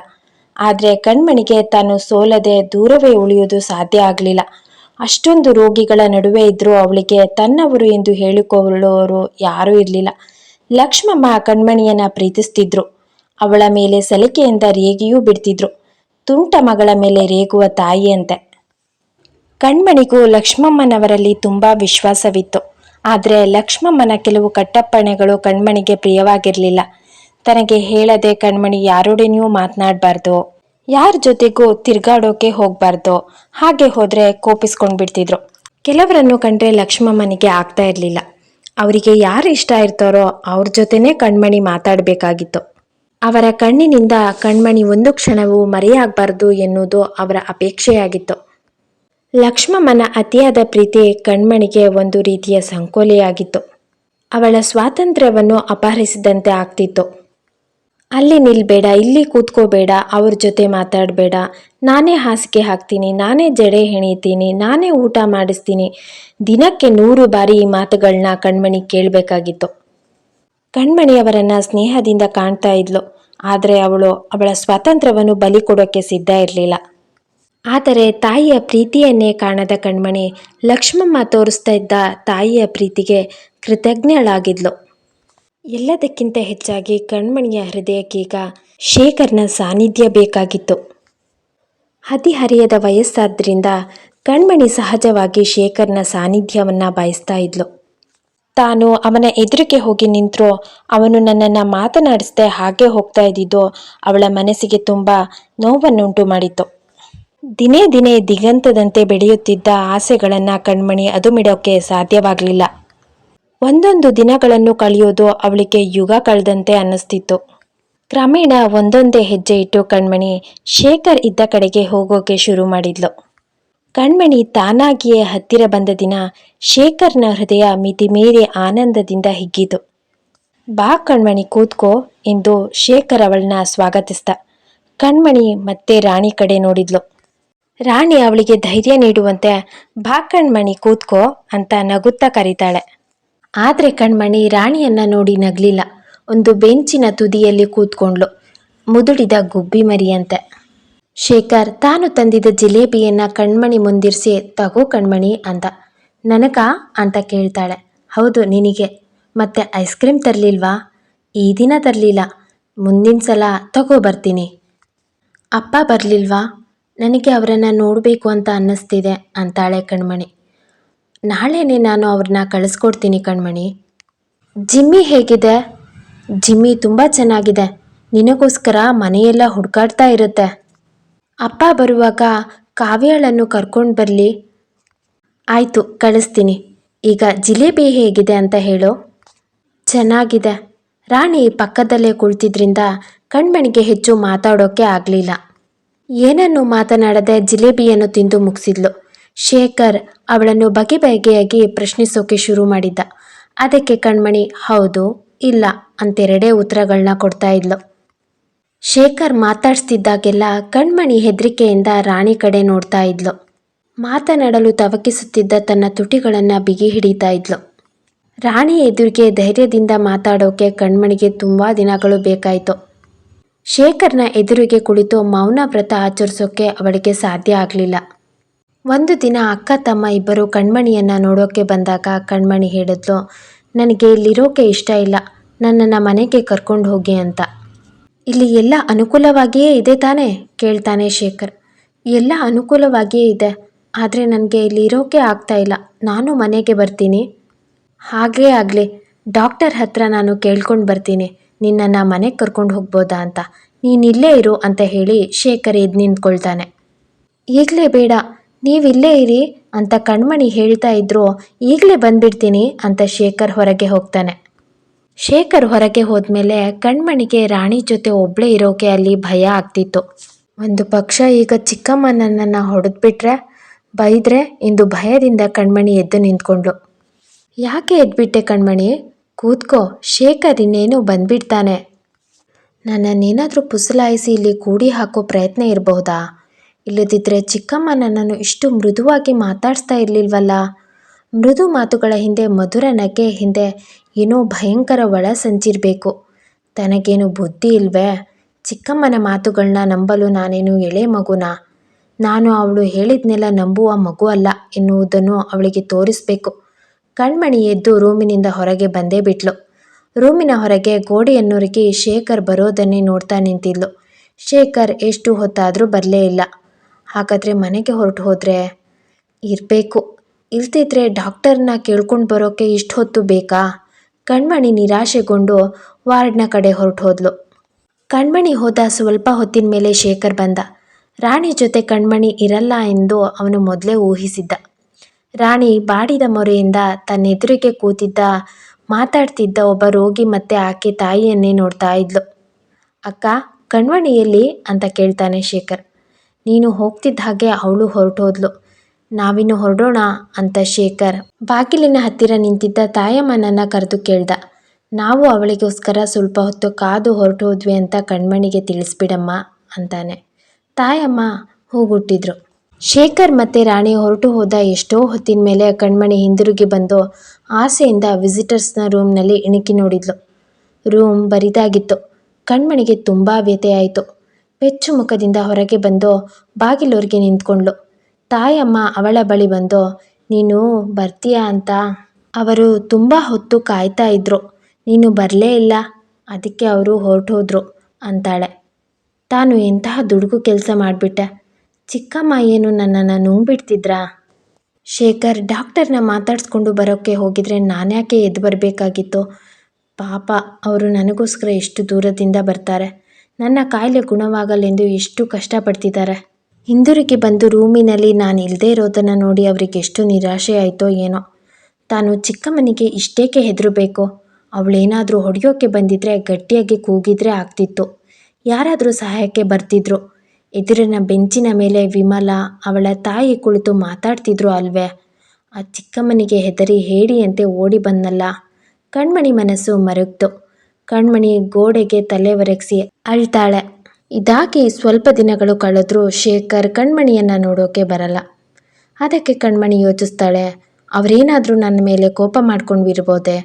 ಆದರೆ ಕಣ್ಮಣಿಗೆ ತಾನು ಸೋಲದೆ ದೂರವೇ ಉಳಿಯುವುದು ಸಾಧ್ಯ ಆಗಲಿಲ್ಲ. ಅಷ್ಟೊಂದು ರೋಗಿಗಳ ನಡುವೆ ಇದ್ದರೂ ಅವಳಿಗೆ ತನ್ನವರು ಎಂದು ಹೇಳಿಕೊಳ್ಳುವವರು ಯಾರೂ ಇರಲಿಲ್ಲ. ಲಕ್ಷ್ಮಮ್ಮ ಕಣ್ಮಣಿಯನ್ನು ಪ್ರೀತಿಸ್ತಿದ್ರು. ಅವಳ ಮೇಲೆ ಸಲಿಕೆಯಿಂದ ರೇಗಿಯೂ ಬಿಡ್ತಿದ್ರು. ತುಂಟ ಮಗಳ ಮೇಲೆ ರೇಗುವ ತಾಯಿಯಂತೆ. ಕಣ್ಮಣಿಗೂ ಲಕ್ಷ್ಮಮ್ಮನವರಲ್ಲಿ ತುಂಬಾ ವಿಶ್ವಾಸವಿತ್ತು. ಆದರೆ ಲಕ್ಷ್ಮಮ್ಮನ ಕೆಲವು ಕಟ್ಟಪ್ಪಣೆಗಳು ಕಣ್ಮಣಿಗೆ ಪ್ರಿಯವಾಗಿರಲಿಲ್ಲ. ತನಗೆ ಹೇಳದೆ ಕಣ್ಮಣಿ ಯಾರೊಡನೆಯೂ ಮಾತನಾಡಬಾರ್ದು. ಯಾರ ಜೊತೆಗೂ ತಿರ್ಗಾಡೋಕೆ ಹೋಗಬಾರ್ದು. ಹಾಗೆ ಹೋದರೆ ಕೋಪಿಸ್ಕೊಂಡ್ಬಿಡ್ತಿದ್ರು. ಕೆಲವರನ್ನು ಕಂಡ್ರೆ ಲಕ್ಷ್ಮಮ್ಮನಿಗೆ ಆಗ್ತಾ ಇರಲಿಲ್ಲ. ಅವರಿಗೆ ಯಾರು ಇಷ್ಟ ಇರ್ತಾರೋ ಅವ್ರ ಜೊತೆನೇ ಕಣ್ಮಣಿ ಮಾತಾಡಬೇಕಾಗಿತ್ತು. ಅವರ ಕಣ್ಣಿನಿಂದ ಕಣ್ಮಣಿ ಒಂದು ಕ್ಷಣವೂ ಮರೆಯಾಗಬಾರದು ಎನ್ನುವುದು ಅವರ ಅಪೇಕ್ಷೆಯಾಗಿತ್ತು. ಲಕ್ಷ್ಮಮ್ಮನ ಅತಿಯಾದ ಪ್ರೀತಿ ಕಣ್ಮಣಿಗೆ ಒಂದು ರೀತಿಯ ಸಂಕೋಲೆಯಾಗಿತ್ತು. ಅವಳ ಸ್ವಾತಂತ್ರ್ಯವನ್ನು ಅಪಹರಿಸಿದಂತೆ ಆಗ್ತಿತ್ತು. ಅಲ್ಲಿ ನಿಲ್ಬೇಡ, ಇಲ್ಲಿ ಕೂತ್ಕೋಬೇಡ, ಅವ್ರ ಜೊತೆ ಮಾತಾಡಬೇಡ. ನಾನೇ ಹಾಸಿಗೆ ಹಾಕ್ತೀನಿ, ನಾನೇ ಜಡೆ ಹೆಣೀತೀನಿ, ನಾನೇ ಊಟ ಮಾಡಿಸ್ತೀನಿ. ದಿನಕ್ಕೆ ನೂರು ಬಾರಿ ಈ ಮಾತುಗಳನ್ನ ಕಣ್ಮಣಿ ಕೇಳಬೇಕಾಗಿತ್ತು. ಕಣ್ಮಣಿ ಅವರನ್ನ ಸ್ನೇಹದಿಂದ ಕಾಣ್ತಾ ಇದ್ಲು. ಆದರೆ ಅವಳು ಅವಳ ಸ್ವಾತಂತ್ರ್ಯವನ್ನು ಬಲಿ ಕೊಡೋಕ್ಕೆ ಸಿದ್ಧ ಇರಲಿಲ್ಲ. ಆದರೆ ತಾಯಿಯ ಪ್ರೀತಿಯನ್ನೇ ಕಾಣದ ಕಣ್ಮಣಿ ಲಕ್ಷ್ಮಮ್ಮ ತೋರಿಸ್ತಾ ಇದ್ದ ತಾಯಿಯ ಪ್ರೀತಿಗೆ ಕೃತಜ್ಞಳಾಗಿದ್ಲು. ಎಲ್ಲದಕ್ಕಿಂತ ಹೆಚ್ಚಾಗಿ ಕಣ್ಮಣಿಯ ಹೃದಯಕ್ಕೀಗ ಶೇಖರ್ನ ಸಾನ್ನಿಧ್ಯ ಬೇಕಾಗಿತ್ತು. ಹದಿಹರಿಯದ ವಯಸ್ಸಾದ್ರಿಂದ ಕಣ್ಮಣಿ ಸಹಜವಾಗಿ ಶೇಖರ್ನ ಸಾನ್ನಿಧ್ಯವನ್ನು ಬಯಸ್ತಾ ಇದ್ಲು. ತಾನು ಅವನ ಎದುರಿಗೆ ಹೋಗಿ ನಿಂತರು. ಅವನು ನನ್ನನ್ನು ಮಾತನಾಡಿಸದೆ ಹಾಗೆ ಹೋಗ್ತಾ ಇದ್ದಿದ್ದು ಅವಳ ಮನಸ್ಸಿಗೆ ತುಂಬ ನೋವನ್ನುಂಟು ಮಾಡಿತು ದಿನೇ ದಿನೇ ದಿಗಂತದಂತೆ ಬೆಳೆಯುತ್ತಿದ್ದ ಆಸೆಗಳನ್ನು ಕಣ್ಮಣಿ ಅದುಮಿಡೋಕೆ ಸಾಧ್ಯವಾಗಲಿಲ್ಲ. ಒಂದೊಂದು ದಿನಗಳನ್ನು ಕಳೆಯೋದು ಅವಳಿಗೆ ಯುಗ ಕಳೆದಂತೆ ಅನ್ನಿಸ್ತಿತ್ತು. ಕ್ರಮೇಣ ಒಂದೊಂದೇ ಹೆಜ್ಜೆ ಇಟ್ಟು ಕಣ್ಮಣಿ ಶೇಖರ್ ಇದ್ದ ಕಡೆಗೆ ಹೋಗೋಕೆ ಶುರು ಮಾಡಿದ್ಲು. ಕಣ್ಮಣಿ ತಾನಾಗಿಯೇ ಹತ್ತಿರ ಬಂದ ದಿನ ಶೇಖರ್ನ ಹೃದಯ ಮಿತಿಮೀರಿ ಆನಂದದಿಂದ ಹಿಗ್ಗಿತು. ಬಾ ಕಣ್ಮಣಿ, ಕೂತ್ಕೋ ಎಂದು ಶೇಖರ್ ಅವಳನ್ನ ಸ್ವಾಗತಿಸ್ದ. ಕಣ್ಮಣಿ ಮತ್ತೆ ರಾಣಿ ಕಡೆ ನೋಡಿದ್ಲು. ರಾಣಿ ಅವಳಿಗೆ ಧೈರ್ಯ ನೀಡುವಂತೆ ಬಾ ಕಣ್ಮಣಿ, ಕೂತ್ಕೋ ಅಂತ ನಗುತ್ತಾ ಕರೀತಾಳೆ. ಆದರೆ ಕಣ್ಮಣಿ ರಾಣಿಯನ್ನ ನೋಡಿ ನಗ್ಲಿಲ್ಲ. ಒಂದು ಬೆಂಚಿನ ತುದಿಯಲ್ಲಿ ಕೂತ್ಕೊಂಡ್ಲು. ಮುದುಡಿದ ಗುಬ್ಬಿ ಮರಿಯಂತೆ. ಶೇಖರ್, ತಾನು ತಂದಿದ್ದ ಜಿಲೇಬಿಯನ್ನ ಕಣ್ಮಣಿ ಮುಂದಿರಿಸಿ, ತಗೋ ಕಣ್ಮಣಿ ಅಂದ. ನನಗ? ಅಂತ ಕೇಳ್ತಾಳೆ. ಹೌದು, ನಿನಗೆ. ಮತ್ತೆ ಐಸ್ ಕ್ರೀಮ್ ತರಲಿಲ್ವಾ? ಈ ದಿನ ತರಲಿಲ್ಲ. ಮುಂದಿನ ಸಲ ತಗೋ ಬರ್ತೀನಿ. ಅಪ್ಪ ಬರಲಿಲ್ವಾ? ನನಗೆ ಅವರನ್ನು ನೋಡಬೇಕು ಅಂತ ಅನ್ನಿಸ್ತಿದೆ ಅಂತಾಳೆ ಕಣ್ಮಣಿ. ನಾಳೆನೇ ನಾನು ಅವ್ರನ್ನ ಕಳಿಸ್ಕೊಡ್ತೀನಿ ಕಣ್ಮಣಿ. ಜಿಮ್ಮಿ ಹೇಗಿದೆ? ಜಿಮ್ಮಿ ತುಂಬ ಚೆನ್ನಾಗಿದೆ. ನಿನಗೋಸ್ಕರ ಮನೆಯೆಲ್ಲ ಹುಡುಕಾಡ್ತಾ ಇರುತ್ತೆ. ಅಪ್ಪ ಬರುವಾಗ ಕಾವ್ಯಾಳನ್ನು ಕರ್ಕೊಂಡು ಬರಲಿ. ಆಯಿತು, ಕಳಿಸ್ತೀನಿ. ಈಗ ಜಿಲೇಬಿ ಹೇಗಿದೆ ಅಂತ ಹೇಳು. ಚೆನ್ನಾಗಿದೆ. ರಾಣಿ ಪಕ್ಕದಲ್ಲೇ ಕುಳಿತಿದ್ರಿಂದ ಕಣ್ಮಣಿಗೆ ಹೆಚ್ಚು ಮಾತಾಡೋಕೆ ಆಗಲಿಲ್ಲ. ಏನನ್ನು ಮಾತನಾಡದೆ ಜಿಲೇಬಿಯನ್ನು ತಿಂದು ಮುಗಿಸಿದ್ಲು. ಶೇಖರ್ ಅವಳನ್ನು ಬಗೆ ಬಗೆಯಾಗಿ ಪ್ರಶ್ನಿಸೋಕೆ ಶುರು ಮಾಡಿದ್ದ. ಅದಕ್ಕೆ ಕಣ್ಮಣಿ, ಹೌದು, ಇಲ್ಲ ಅಂತೆರಡೇ ಉತ್ತರಗಳನ್ನ ಕೊಡ್ತಾ ಇದ್ಲು. ಶೇಖರ್ ಮಾತಾಡ್ಸ್ತಿದ್ದಾಗೆಲ್ಲ ಕಣ್ಮಣಿ ಹೆದರಿಕೆಯಿಂದ ರಾಣಿ ಕಡೆ ನೋಡ್ತಾ ಇದ್ಲು. ಮಾತನಾಡಲು ತವಕಿಸುತ್ತಿದ್ದ ತನ್ನ ತುಟಿಗಳನ್ನು ಬಿಗಿ ಹಿಡಿತಾ ಇದ್ಲು. ರಾಣಿ ಎದುರಿಗೆ ಧೈರ್ಯದಿಂದ ಮಾತಾಡೋಕೆ ಕಣ್ಮಣಿಗೆ ತುಂಬ ದಿನಗಳು ಬೇಕಾಯಿತು. ಶೇಖರ್ನ ಎದುರಿಗೆ ಕುಳಿತು ಮೌನ ವ್ರತ ಆಚರಿಸೋಕೆ ಅವಳಿಗೆ ಸಾಧ್ಯ ಆಗಲಿಲ್ಲ. ಒಂದು ದಿನ ಅಕ್ಕ ತಮ್ಮ ಇಬ್ಬರು ಕಣ್ಮಣಿಯನ್ನು ನೋಡೋಕೆ ಬಂದಾಗ ಕಣ್ಮಣಿ ಹೇಳಿದ್ಲು, ನನಗೆ ಇಲ್ಲಿರೋಕೆ ಇಷ್ಟ ಇಲ್ಲ. ನನ್ನನ್ನು ಮನೆಗೆ ಕರ್ಕೊಂಡು ಹೋಗಿ ಅಂತ. ಇಲ್ಲಿ ಎಲ್ಲ ಅನುಕೂಲವಾಗಿಯೇ ಇದೆ ತಾನೇ? ಕೇಳ್ತಾನೆ ಶೇಖರ್. ಎಲ್ಲ ಅನುಕೂಲವಾಗಿಯೇ ಇದೆ. ಆದರೆ ನನಗೆ ಇಲ್ಲಿ ಇರೋಕೆ ಆಗ್ತಾ ಇಲ್ಲ. ನಾನು ಮನೆಗೆ ಬರ್ತೀನಿ. ಹಾಗೇ ಆಗಲಿ. ಡಾಕ್ಟರ್ ಹತ್ರ ನಾನು ಕೇಳ್ಕೊಂಡು ಬರ್ತೀನಿ. ನಿನ್ನನ್ನು ಮನೆಗೆ ಕರ್ಕೊಂಡು ಹೋಗ್ಬೋದಾ ಅಂತ. ನೀನಿಲ್ಲೇ ಇರು ಅಂತ ಹೇಳಿ ಶೇಖರ್ ಎದ್ದು ನಿಂತ್ಕೊಳ್ತಾನೆ. ಈಗಲೇ ಬೇಡ. ನೀವಿಲ್ಲೇ ಇರಿ ಅಂತ ಕಣ್ಮಣಿ ಹೇಳ್ತಾ ಇದ್ರು. ಈಗಲೇ ಬಂದ್ಬಿಡ್ತೀನಿ ಅಂತ ಶೇಖರ್ ಹೊರಗೆ ಹೋಗ್ತಾನೆ. ಶೇಖರ್ ಹೊರಗೆ ಹೋದ್ಮೇಲೆ ಕಣ್ಮಣಿಗೆ ರಾಣಿ ಜೊತೆ ಒಬ್ಳೇ ಇರೋಕೆ ಅಲ್ಲಿ ಭಯ ಆಗ್ತಿತ್ತು. ಒಂದು ಪಕ್ಷ ಈಗ ಚಿಕ್ಕಮ್ಮ ನನ್ನನ್ನು ಹೊಡೆದ್ಬಿಟ್ರೆ, ಬೈದ್ರೆ ಇಂದು ಭಯದಿಂದ ಕಣ್ಮಣಿ ಎದ್ದು ನಿಂತ್ಕೊಂಡ್ಳು. ಯಾಕೆ ಎದ್ಬಿಟ್ಟೆ ಕಣ್ಮಣಿ? ಕೂತ್ಕೋ, ಶೇಖರ್ ಇನ್ನೇನು ಬಂದ್ಬಿಡ್ತಾನೆ. ನನ್ನನ್ನೇನಾದರೂ ಪುಸಲಾಯಿಸಿ ಇಲ್ಲಿ ಕೂಡಿ ಹಾಕೋ ಪ್ರಯತ್ನ ಇರಬಹುದಾ? ಇಲ್ಲದಿದ್ದರೆ ಚಿಕ್ಕಮ್ಮ ನನ್ನನ್ನು ಇಷ್ಟು ಮೃದುವಾಗಿ ಮಾತಾಡಿಸ್ತಾ ಇರಲಿಲ್ವಲ್ಲ? ಮೃದು ಮಾತುಗಳ ಹಿಂದೆ ಮಧುರ ನಗೆ ಹಿಂದೆ ಏನೋ ಭಯಂಕರ ಒಳ ಸಂಚಿರಬೇಕು. ತನಗೇನು ಬುದ್ಧಿ ಇಲ್ವೇ? ಚಿಕ್ಕಮ್ಮನ ಮಾತುಗಳನ್ನ ನಂಬಲು ನಾನೇನು ಎಳೆ ಮಗುನಾ? ನಾನು ಅವಳು ಹೇಳಿದ್ನೆಲ್ಲ ನಂಬುವ ಮಗು ಅಲ್ಲ ಎನ್ನುವುದನ್ನು ಅವಳಿಗೆ ತೋರಿಸಬೇಕು. ಕಣ್ಮಣಿ ಎದ್ದು ರೂಮಿನಿಂದ ಹೊರಗೆ ಬಂದೇ ಬಿಟ್ಲು. ರೂಮಿನ ಹೊರಗೆ ಗೋಡೆಯನ್ನುರುಗಿ ಶೇಖರ್ ಬರೋದನ್ನೇ ನೋಡ್ತಾ ನಿಂತಿದ್ಲು. ಶೇಖರ್ ಎಷ್ಟು ಹೊತ್ತಾದರೂ ಬರಲೇ ಇಲ್ಲ. ಹಾಗಾದರೆ ಮನೆಗೆ ಹೊರಟು ಹೋದರೆ? ಇರಬೇಕು. ಇಲ್ತಿದ್ರೆ ಡಾಕ್ಟರ್ನ ಕೇಳ್ಕೊಂಡು ಬರೋಕ್ಕೆ ಇಷ್ಟು ಹೊತ್ತು ಬೇಕಾ? ಕಣ್ಮಣಿ ನಿರಾಶೆಗೊಂಡು ವಾರ್ಡ್ನ ಕಡೆ ಹೊರಟು ಹೋದ್ಲು ಕಣ್ಮಣಿ ಹೋದ ಸ್ವಲ್ಪ ಹೊತ್ತಿನ ಮೇಲೆ ಶೇಖರ್ ಬಂದ. ರಾಣಿ ಜೊತೆ ಕಣ್ಮಣಿ ಇರಲ್ಲ ಎಂದು ಅವನು ಮೊದಲೇ ಊಹಿಸಿದ್ದ. ರಾಣಿ ಬಾಡಿದ ಮೊರೆಯಿಂದ ತನ್ನ ಎದುರಿಗೆ ಕೂತಿದ್ದ, ಮಾತಾಡ್ತಿದ್ದ ಒಬ್ಬ ರೋಗಿ ಮತ್ತೆ ಆಕೆ ತಾಯಿಯನ್ನೇ ನೋಡ್ತಾ ಇದ್ಲು. ಅಕ್ಕ ಕಣ್ಮಣಿಯಲ್ಲಿ ಅಂತ ಕೇಳ್ತಾನೆ ಶೇಖರ್. ನೀನು ಹೋಗ್ತಿದ್ದ ಹಾಗೆ ಅವಳು ಹೊರಟೋದ್ಲು. ನಾವಿನ್ನು ಹೊರಡೋಣ ಅಂತ ಶೇಖರ್. ಬಾಗಿಲಿನ ಹತ್ತಿರ ನಿಂತಿದ್ದ ತಾಯಮ್ಮನನ್ನ ಕರೆದು ಕೇಳ್ದ. ನಾವು ಅವಳಿಗೋಸ್ಕರ ಸ್ವಲ್ಪ ಹೊತ್ತು ಕಾದು ಹೊರಟು ಹೋದ್ವಿ ಅಂತ ಕಣ್ಮಣಿಗೆ ತಿಳಿಸ್ಬಿಡಮ್ಮ ಅಂತಾನೆ. ತಾಯಮ್ಮ ಹೂಗುಟ್ಟಿದ್ರು. ಶೇಖರ್ ಮತ್ತೆ ರಾಣಿ ಹೊರಟು ಹೋದ ಎಷ್ಟೋ ಹೊತ್ತಿನ ಮೇಲೆ ಕಣ್ಮಣಿ ಹಿಂದಿರುಗಿ ಬಂದು ಆಸೆಯಿಂದ ವಿಸಿಟರ್ಸ್ನ ರೂಮ್ನಲ್ಲಿ ಇಣುಕಿ ನೋಡಿದ್ಲು. ರೂಮ್ ಬರಿದಾಗಿತ್ತು. ಕಣ್ಮಣಿಗೆ ತುಂಬ ವ್ಯಥೆಯಾಯಿತು ಪೆಚ್ಚು ಮುಖದಿಂದ ಹೊರಗೆ ಬಂದು ಬಾಗಿಲೊರ್ಗೆ ನಿಂತ್ಕೊಂಡ್ಳು. ತಾಯಮ್ಮ ಅವಳ ಬಳಿ ಬಂದು, ನೀನು ಬರ್ತೀಯಾ ಅಂತ? ಅವರು ತುಂಬ ಹೊತ್ತು ಕಾಯ್ತಾ ಇದ್ರು. ನೀನು ಬರಲೇ ಇಲ್ಲ, ಅದಕ್ಕೆ ಅವರು ಹೊರಟೋದ್ರು ಅಂತಾಳೆ. ತಾನು ಎಂತಹ ದುಡುಕು ಕೆಲಸ ಮಾಡಿಬಿಟ್ಟೆ. ಚಿಕ್ಕಮ್ಮ ಏನು ನನ್ನನ್ನು ನುಂಗ್ಬಿಡ್ತಿದ್ರಾ? ಶೇಖರ್ ಡಾಕ್ಟರ್ನ ಮಾತಾಡಿಸ್ಕೊಂಡು ಬರೋಕ್ಕೆ ಹೋಗಿದ್ರೆ ನಾನ್ಯಾಕೆ ಎದ್ದು ಬರಬೇಕಾಗಿತ್ತು? ಪಾಪ, ಅವರು ನನಗೋಸ್ಕರ ಎಷ್ಟು ದೂರದಿಂದ ಬರ್ತಾರೆ. ನನ್ನ ಕಾಯಿಲೆ ಗುಣವಾಗಲೆಂದು ಎಷ್ಟು ಕಷ್ಟಪಡ್ತಿದ್ದಾರೆ. ಹಿಂದಿರುಗಿ ಬಂದು ರೂಮಿನಲ್ಲಿ ನಾನು ಇಲ್ಲದೇ ಇರೋದನ್ನು ನೋಡಿ ಅವರಿಗೆ ಎಷ್ಟು ನಿರಾಶೆ ಆಯಿತೋ ಏನೋ. ತಾನು ಚಿಕ್ಕಮ್ಮನಿಗೆ ಇಷ್ಟೇಕೆ ಹೆದರಬೇಕು? ಅವಳೇನಾದರೂ ಹೊಡೆಯೋಕ್ಕೆ ಬಂದಿದ್ರೆ ಗಟ್ಟಿಯಾಗಿ ಕೂಗಿದ್ರೆ ಆಗ್ತಿತ್ತು. ಯಾರಾದರೂ ಸಹಾಯಕ್ಕೆ ಬರ್ತಿದ್ರು. ಎದುರಿನ ಬೆಂಚಿನ ಮೇಲೆ ವಿಮಲ, ಅವಳ ತಾಯಿ ಕುಳಿತು ಮಾತಾಡ್ತಿದ್ರು ಅಲ್ವೇ. ಆ ಚಿಕ್ಕಮ್ಮನಿಗೆ ಹೆದರಿ ಹೇಳಿಯಂತೆ ಓಡಿ ಬಂದಲ್ಲ ಕಣ್ಮಣಿ ಮನಸ್ಸು ಮರುಗ್ತು. ಕಣ್ಮಣಿ ಗೋಡೆಗೆ ತಲೆ ಒರಗಿಸಿ ಅಳ್ತಾಳೆ. ಇದಾಗಿ ಸ್ವಲ್ಪ ದಿನಗಳು ಕಳೆದ್ರೂ ಶೇಖರ್ ಕಣ್ಮಣಿಯನ್ನು ನೋಡೋಕೆ ಬರಲ್ಲ. ಅದಕ್ಕೆ ಕಣ್ಮಣಿ ಯೋಚಿಸ್ತಾಳೆ, ಅವರೇನಾದರೂ ನನ್ನ ಮೇಲೆ ಕೋಪ ಮಾಡ್ಕೊಂಡಿರ್ಬೋದೆ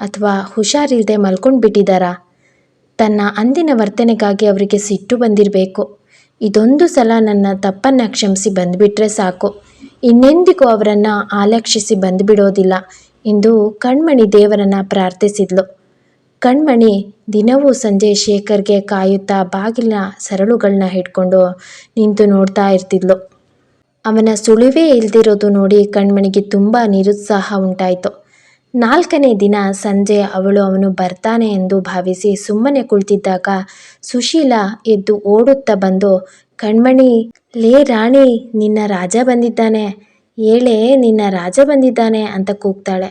ಅಥವಾ ಹುಷಾರಿಲ್ಲದೆ ಮಲ್ಕೊಂಡು ಬಿಟ್ಟಿದ್ದಾರಾ ತನ್ನ ಅಂದಿನ ವರ್ತನೆಗಾಗಿ ಅವರಿಗೆ ಸಿಟ್ಟು ಬಂದಿರಬೇಕು. ಇದೊಂದು ಸಲ ನನ್ನ ತಪ್ಪನ್ನು ಕ್ಷಮಿಸಿ ಬಂದುಬಿಟ್ರೆ ಸಾಕು. ಇನ್ನೆಂದಿಗೂ ಅವರನ್ನು ಆಲಕ್ಷಿಸಿ ಬಂದುಬಿಡೋದಿಲ್ಲ ಎಂದು ಕಣ್ಮಣಿ ದೇವರನ್ನು ಪ್ರಾರ್ಥಿಸಿದ್ಲು. ಕಣ್ಮಣಿ ದಿನವೂ ಸಂಜೆ ಶೇಖರ್ಗೆ ಕಾಯುತ್ತಾ ಬಾಗಿಲಿನ ಸರಳುಗಳನ್ನ ಹಿಡ್ಕೊಂಡು ನಿಂತು ನೋಡ್ತಾ ಇರ್ತಿದ್ಲು. ಅವನ ಸುಳಿವೇ ಇಲ್ದಿರೋದು ನೋಡಿ ಕಣ್ಮಣಿಗೆ ತುಂಬ ನಿರುತ್ಸಾಹ ಉಂಟಾಯಿತು. ನಾಲ್ಕನೇ ದಿನ ಸಂಜೆ ಅವಳು ಅವನು ಬರ್ತಾನೆ ಎಂದು ಭಾವಿಸಿ ಸುಮ್ಮನೆ ಕುಳಿತಿದ್ದಾಗ ಸುಶೀಲ ಎದ್ದು ಓಡುತ್ತಾ ಬಂದು, ಕಣ್ಮಣಿ, ಲೇ ರಾಣಿ, ನಿನ್ನ ರಾಜ ಬಂದಿದ್ದಾನೆ. ಏಳೆ, ನಿನ್ನ ರಾಜ ಬಂದಿದ್ದಾನೆ ಅಂತ ಕೂಗ್ತಾಳೆ.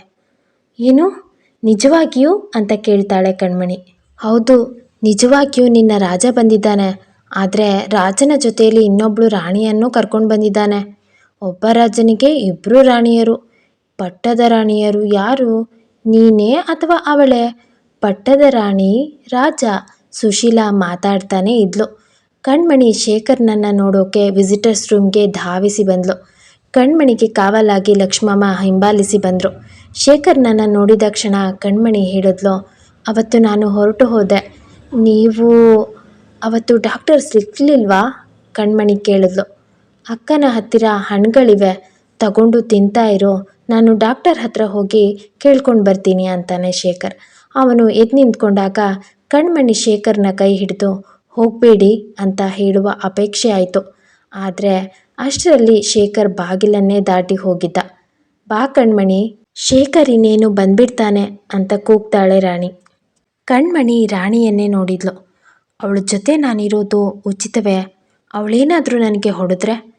ಏನು? ನಿಜವಾಗಿಯೂ ಅಂತ ಕೇಳ್ತಾಳೆ ಕಣ್ಮಣಿ. ಹೌದು, ನಿಜವಾಗಿಯೂ ನಿನ್ನ ರಾಜ ಬಂದಿದ್ದಾನೆ. ಆದರೆ ರಾಜನ ಜೊತೆಯಲ್ಲಿ ಇನ್ನೊಬ್ಳು ರಾಣಿಯನ್ನು ಕರ್ಕೊಂಡು ಬಂದಿದ್ದಾನೆ. ಒಬ್ಬ ರಾಜನಿಗೆ ಇಬ್ಬರು ರಾಣಿಯರು. ಪಟ್ಟದ ರಾಣಿಯರು ಯಾರು? ನೀನೇ ಅಥವಾ ಅವಳೇ? ಪಟ್ಟದ ರಾಣಿ ರಾಜ ಸುಶೀಲಾ ಮಾತಾಡ್ತಾನೆ ಇದ್ಲು. ಕಣ್ಮಣಿ ಶೇಖರ್ನನ್ನು ನೋಡೋಕೆ ವಿಸಿಟರ್ಸ್ ರೂಮ್ಗೆ ಧಾವಿಸಿ ಬಂದ್ಲು. ಕಣ್ಮಣಿಗೆ ಕಾವಲಾಗಿ ಲಕ್ಷ್ಮಮ್ಮ ಹಿಂಬಾಲಿಸಿ ಬಂದರು. ಶೇಖರ್ನನ್ನ ನೋಡಿದ ಕ್ಷಣ ಕಣ್ಮಣಿ ಹೇಳಿದ್ಲು, ಅವತ್ತು ನಾನು ಹೊರಟು ಹೋದೆ. ನೀವು ಅವತ್ತು ಡಾಕ್ಟರ್ ಸಿಕ್ಕಲಿಲ್ವಾ ಕಣ್ಮಣಿ ಕೇಳಿದ್ಲು. ಅಕ್ಕನ ಹತ್ತಿರ ಹಣ್ಣುಗಳಿವೆ ತಗೊಂಡು ತಿಂತಾ ಇರು. ನಾನು ಡಾಕ್ಟರ್ ಹತ್ರ ಹೋಗಿ ಕೇಳ್ಕೊಂಡು ಬರ್ತೀನಿ ಅಂತಾನೆ ಶೇಖರ್. ಅವನು ಎದ್ದು ನಿಂತ್ಕೊಂಡಾಗ ಕಣ್ಮಣಿ ಶೇಖರ್ನ ಕೈ ಹಿಡಿದು, ಹೋಗಬೇಡಿ ಅಂತ ಹೇಳುವ ಅಪೇಕ್ಷೆ ಆಯಿತು. ಆದರೆ ಅಷ್ಟರಲ್ಲಿ ಶೇಖರ್ ಬಾಗಿಲನ್ನೇ ದಾಟಿ ಹೋಗಿದ್ದ. ಬಾ ಕಣ್ಮಣಿ ಶೇಖರ್ ಇನ್ನೇನು ಬಂದ್ಬಿಡ್ತಾನೆ ಅಂತ ಕೂಗ್ತಾಳೆ ರಾಣಿ. ಕಣ್ಮಣಿ ರಾಣಿಯನ್ನೇ ನೋಡಿದ್ಲು. ಅವಳ ಜೊತೆ ನಾನಿರೋದು ಉಚಿತವೇ? ಅವಳೇನಾದರೂ ನನಗೆ ಹೊಡೆದ್ರೆ?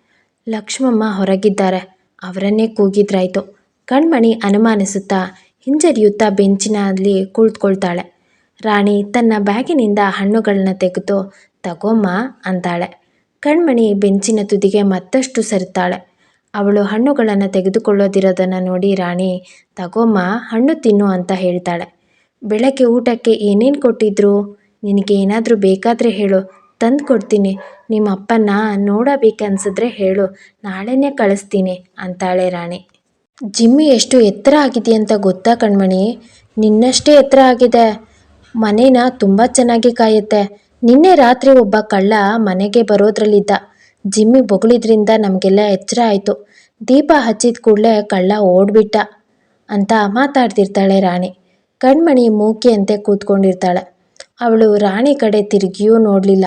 ಲಕ್ಷ್ಮಮ್ಮ ಹೊರಗಿದ್ದಾರೆ. ಅವರನ್ನೇ ಕೂಗಿದ್ರಾಯ್ತು. ಕಣ್ಮಣಿ ಅನುಮಾನಿಸುತ್ತಾ ಹಿಂಜರಿಯುತ್ತಾ ಬೆಂಚಿನಲ್ಲಿ ಕುಳಿತುಕೊಳ್ತಾಳೆ. ರಾಣಿ ತನ್ನ ಬ್ಯಾಗಿನಿಂದ ಹಣ್ಣುಗಳನ್ನ ತೆಗೆದು, ತಗೋಮ್ಮ ಅಂತಾಳೆ. ಕಣ್ಮಣಿ ಬೆಂಚಿನ ತುದಿಗೆ ಮತ್ತಷ್ಟು ಸರಿತಾಳೆ. ಅವಳು ಹಣ್ಣುಗಳನ್ನು ತೆಗೆದುಕೊಳ್ಳೋದಿರೋದನ್ನು ನೋಡಿ ರಾಣಿ ತಗೋಮ್ಮ ಹಣ್ಣು ತಿನ್ನು ಅಂತ ಹೇಳ್ತಾಳೆ. ಬೆಳಗ್ಗೆ ಊಟಕ್ಕೆ ಏನೇನು ಕೊಟ್ಟಿದ್ರು? ನಿನಗೆ ಏನಾದರೂ ಬೇಕಾದರೆ ಹೇಳು. ತಂದು ಕೊಡ್ತೀನಿ. ನಿಮ್ಮ ಅಪ್ಪನ ನೋಡಬೇಕನ್ಸಿದ್ರೆ ಹೇಳು. ನಾಳೆನೇ ಕಳಿಸ್ತೀನಿ, ಅಂತಾಳೆ ರಾಣಿ. ಜಿಮ್ಮಿ, ಎಷ್ಟು ಎತ್ತರ ಆಗಿದೆ ಅಂತ ಗೊತ್ತಾ ಕಣ್ಮಣಿ? ನಿನ್ನಷ್ಟೇ ಎತ್ತರ ಆಗಿದೆ. ಮನೇನ ತುಂಬ ಚೆನ್ನಾಗಿ ಕಾಯುತ್ತೆ. ನಿನ್ನೆ ರಾತ್ರಿ ಒಬ್ಬ ಕಳ್ಳ ಮನೆಗೆ ಬರೋದ್ರಲ್ಲಿದ್ದ. ಜಿಮ್ಮಿ ಬೊಗಳಿದ್ರಿಂದ ನಮಗೆಲ್ಲ ಎಚ್ಚರ ಆಯಿತು. ದೀಪ ಹಚ್ಚಿದ ಕೂಡಲೇ ಕಳ್ಳ ಓಡ್ಬಿಟ್ಟ. ಅಂತ ಮಾತಾಡ್ತಿರ್ತಾಳೆ ರಾಣಿ. ಕಣ್ಮಣಿ ಮೂಕಿಯಂತೆ ಕೂತ್ಕೊಂಡಿರ್ತಾಳೆ. ಅವಳು ರಾಣಿ ಕಡೆ ತಿರುಗಿಯೂ ನೋಡಲಿಲ್ಲ.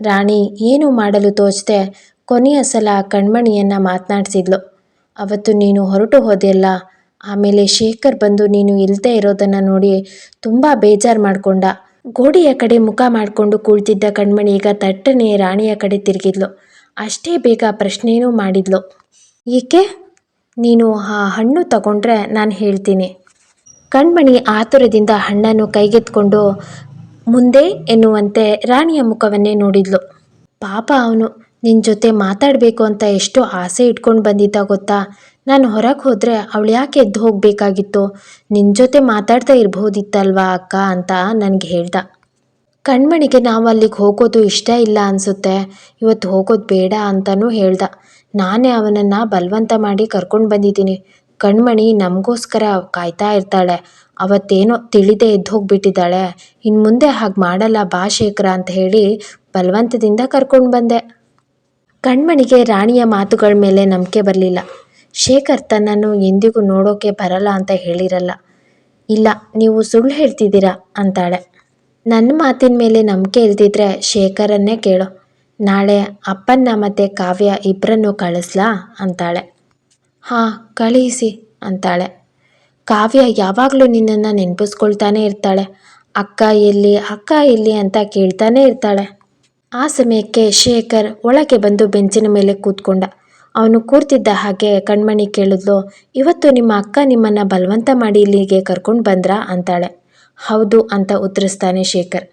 ರಾಣಿ ಏನು ಮಾಡಲು ತೋಚದೆ ಕೊನೆಯ ಸಲ ಕಣ್ಮಣಿಯನ್ನು ಮಾತನಾಡಿಸಿದ್ಲು. ಅವತ್ತು ನೀನು ಹೊರಟು ಹೋದೆಯಲ್ಲ? ಆಮೇಲೆ ಶೇಖರ್ ಬಂದು ನೀನು ಇಲ್ಲದೆ ಇರೋದನ್ನು ನೋಡಿ ತುಂಬ ಬೇಜಾರು ಮಾಡಿಕೊಂಡ. ಗೋಡೆಯ ಕಡೆ ಮುಖ ಮಾಡಿಕೊಂಡು ಕುಳಿತಿದ್ದ ಕಣ್ಮಣಿ ಈಗ ತಟ್ಟನೆ ರಾಣಿಯ ಕಡೆ ತಿರುಗಿದ್ಲು. ಅಷ್ಟೇ ಬೇಗ ಪ್ರಶ್ನೆಯೂ ಮಾಡಿದ್ಲು. ಏಕೆ? ನೀನು ಆ ಹಣ್ಣು ತಗೊಂಡ್ರೆ ನಾನು ಹೇಳ್ತೀನಿ. ಕಣ್ಮಣಿ ಆತುರದಿಂದ ಹಣ್ಣನ್ನು ಕೈಗೆತ್ಕೊಂಡು ಮುಂದೆ ಎನ್ನುವಂತೆ ರಾಣಿಯ ಮುಖವನ್ನೇ ನೋಡಿದ್ಲು. ಪಾಪ ಅವನು ನಿನ್ನ ಜೊತೆ ಮಾತಾಡಬೇಕು ಅಂತ ಎಷ್ಟು ಆಸೆ ಇಟ್ಕೊಂಡು ಬಂದಿದ್ದ ಗೊತ್ತಾ? ನಾನು ಹೊರಗೆ ಹೋದರೆ ಅವಳು ಯಾಕೆ ಎದ್ದು ಹೋಗಬೇಕಾಗಿತ್ತು? ನಿನ್ನ ಜೊತೆ ಮಾತಾಡ್ತಾ ಇರ್ಬೋದಿತ್ತಲ್ವಾ ಅಕ್ಕ? ಅಂತ ನನಗೆ ಹೇಳ್ದ. ಕಣ್ಮಣಿಗೆ ನಾವು ಅಲ್ಲಿಗೆ ಹೋಗೋದು ಇಷ್ಟ ಇಲ್ಲ ಅನಿಸುತ್ತೆ. ಇವತ್ತು ಹೋಗೋದು ಬೇಡ ಅಂತಲೂ ಹೇಳ್ದ. ನಾನೇ ಅವನನ್ನು ಬಲವಂತ ಮಾಡಿ ಕರ್ಕೊಂಡು ಬಂದಿದ್ದೀನಿ. ಕಣ್ಮಣಿ ನಮಗೋಸ್ಕರ ಕಾಯ್ತಾ ಇರ್ತಾಳೆ. ಅವತ್ತೇನೋ ತಿಳಿದೇ ಎದ್ದು ಹೋಗ್ಬಿಟ್ಟಿದ್ದಾಳೆ. ಇನ್ನು ಮುಂದೆ ಹಾಗೆ ಮಾಡಲ್ಲ ಬಾ ಶೇಖರ ಅಂತ ಹೇಳಿ ಬಲವಂತದಿಂದ ಕರ್ಕೊಂಡು ಬಂದೆ. ಕಣ್ಮಣಿಗೆ ರಾಣಿಯ ಮಾತುಗಳ ಮೇಲೆ ನಂಬಿಕೆ ಬರಲಿಲ್ಲ. ಶೇಖರ್ ತನ್ನನ್ನು ಎಂದಿಗೂ ನೋಡೋಕೆ ಬರಲ್ಲ ಅಂತ ಹೇಳಿರಲ್ಲ. ಇಲ್ಲ, ನೀವು ಸುಳ್ಳು ಹೇಳ್ತಿದ್ದೀರಾ ಅಂತಾಳೆ. ನನ್ನ ಮಾತಿನ ಮೇಲೆ ನಂಬಿಕೆ ಇಲ್ದಿದ್ರೆ ಶೇಖರನ್ನೇ ಕೇಳು. ನಾಳೆ ಅಪ್ಪನ್ನ ಮತ್ತು ಕಾವ್ಯ ಇಬ್ಬರನ್ನು ಕಳಿಸ್ಲಾ? ಅಂತಾಳೆ. ಹಾಂ, ಕಳಿಸಿ, ಅಂತಾಳೆ. ಕಾವ್ಯ ಯಾವಾಗಲೂ ನಿನ್ನನ್ನು ನೆನಪಿಸ್ಕೊಳ್ತಾನೆ ಇರ್ತಾಳೆ. ಅಕ್ಕ ಎಲ್ಲಿ ಅಕ್ಕ ಎಲ್ಲಿ ಅಂತ ಕೇಳ್ತಾನೆ ಇರ್ತಾಳೆ. ಆ ಸಮಯಕ್ಕೆ ಶೇಖರ್ ಒಳಗೆ ಬಂದು ಬೆಂಚಿನ ಮೇಲೆ ಕೂತ್ಕೊಂಡ. ಅವನು ಕೂರ್ತಿದ್ದ ಹಾಗೆ ಕಣ್ಮಣಿ ಕೇಳಿದ್ಲು, ಇವತ್ತು ನಿಮ್ಮ ಅಕ್ಕ ನಿಮ್ಮನ್ನು ಬಲವಂತ ಮಾಡಿ ಇಲ್ಲಿಗೆ ಕರ್ಕೊಂಡು ಬಂದ್ರಾ? ಅಂತಾಳೆ. ಹೌದು ಅಂತ ಉತ್ತರಿಸ್ತಾನೆ ಶೇಖರ್.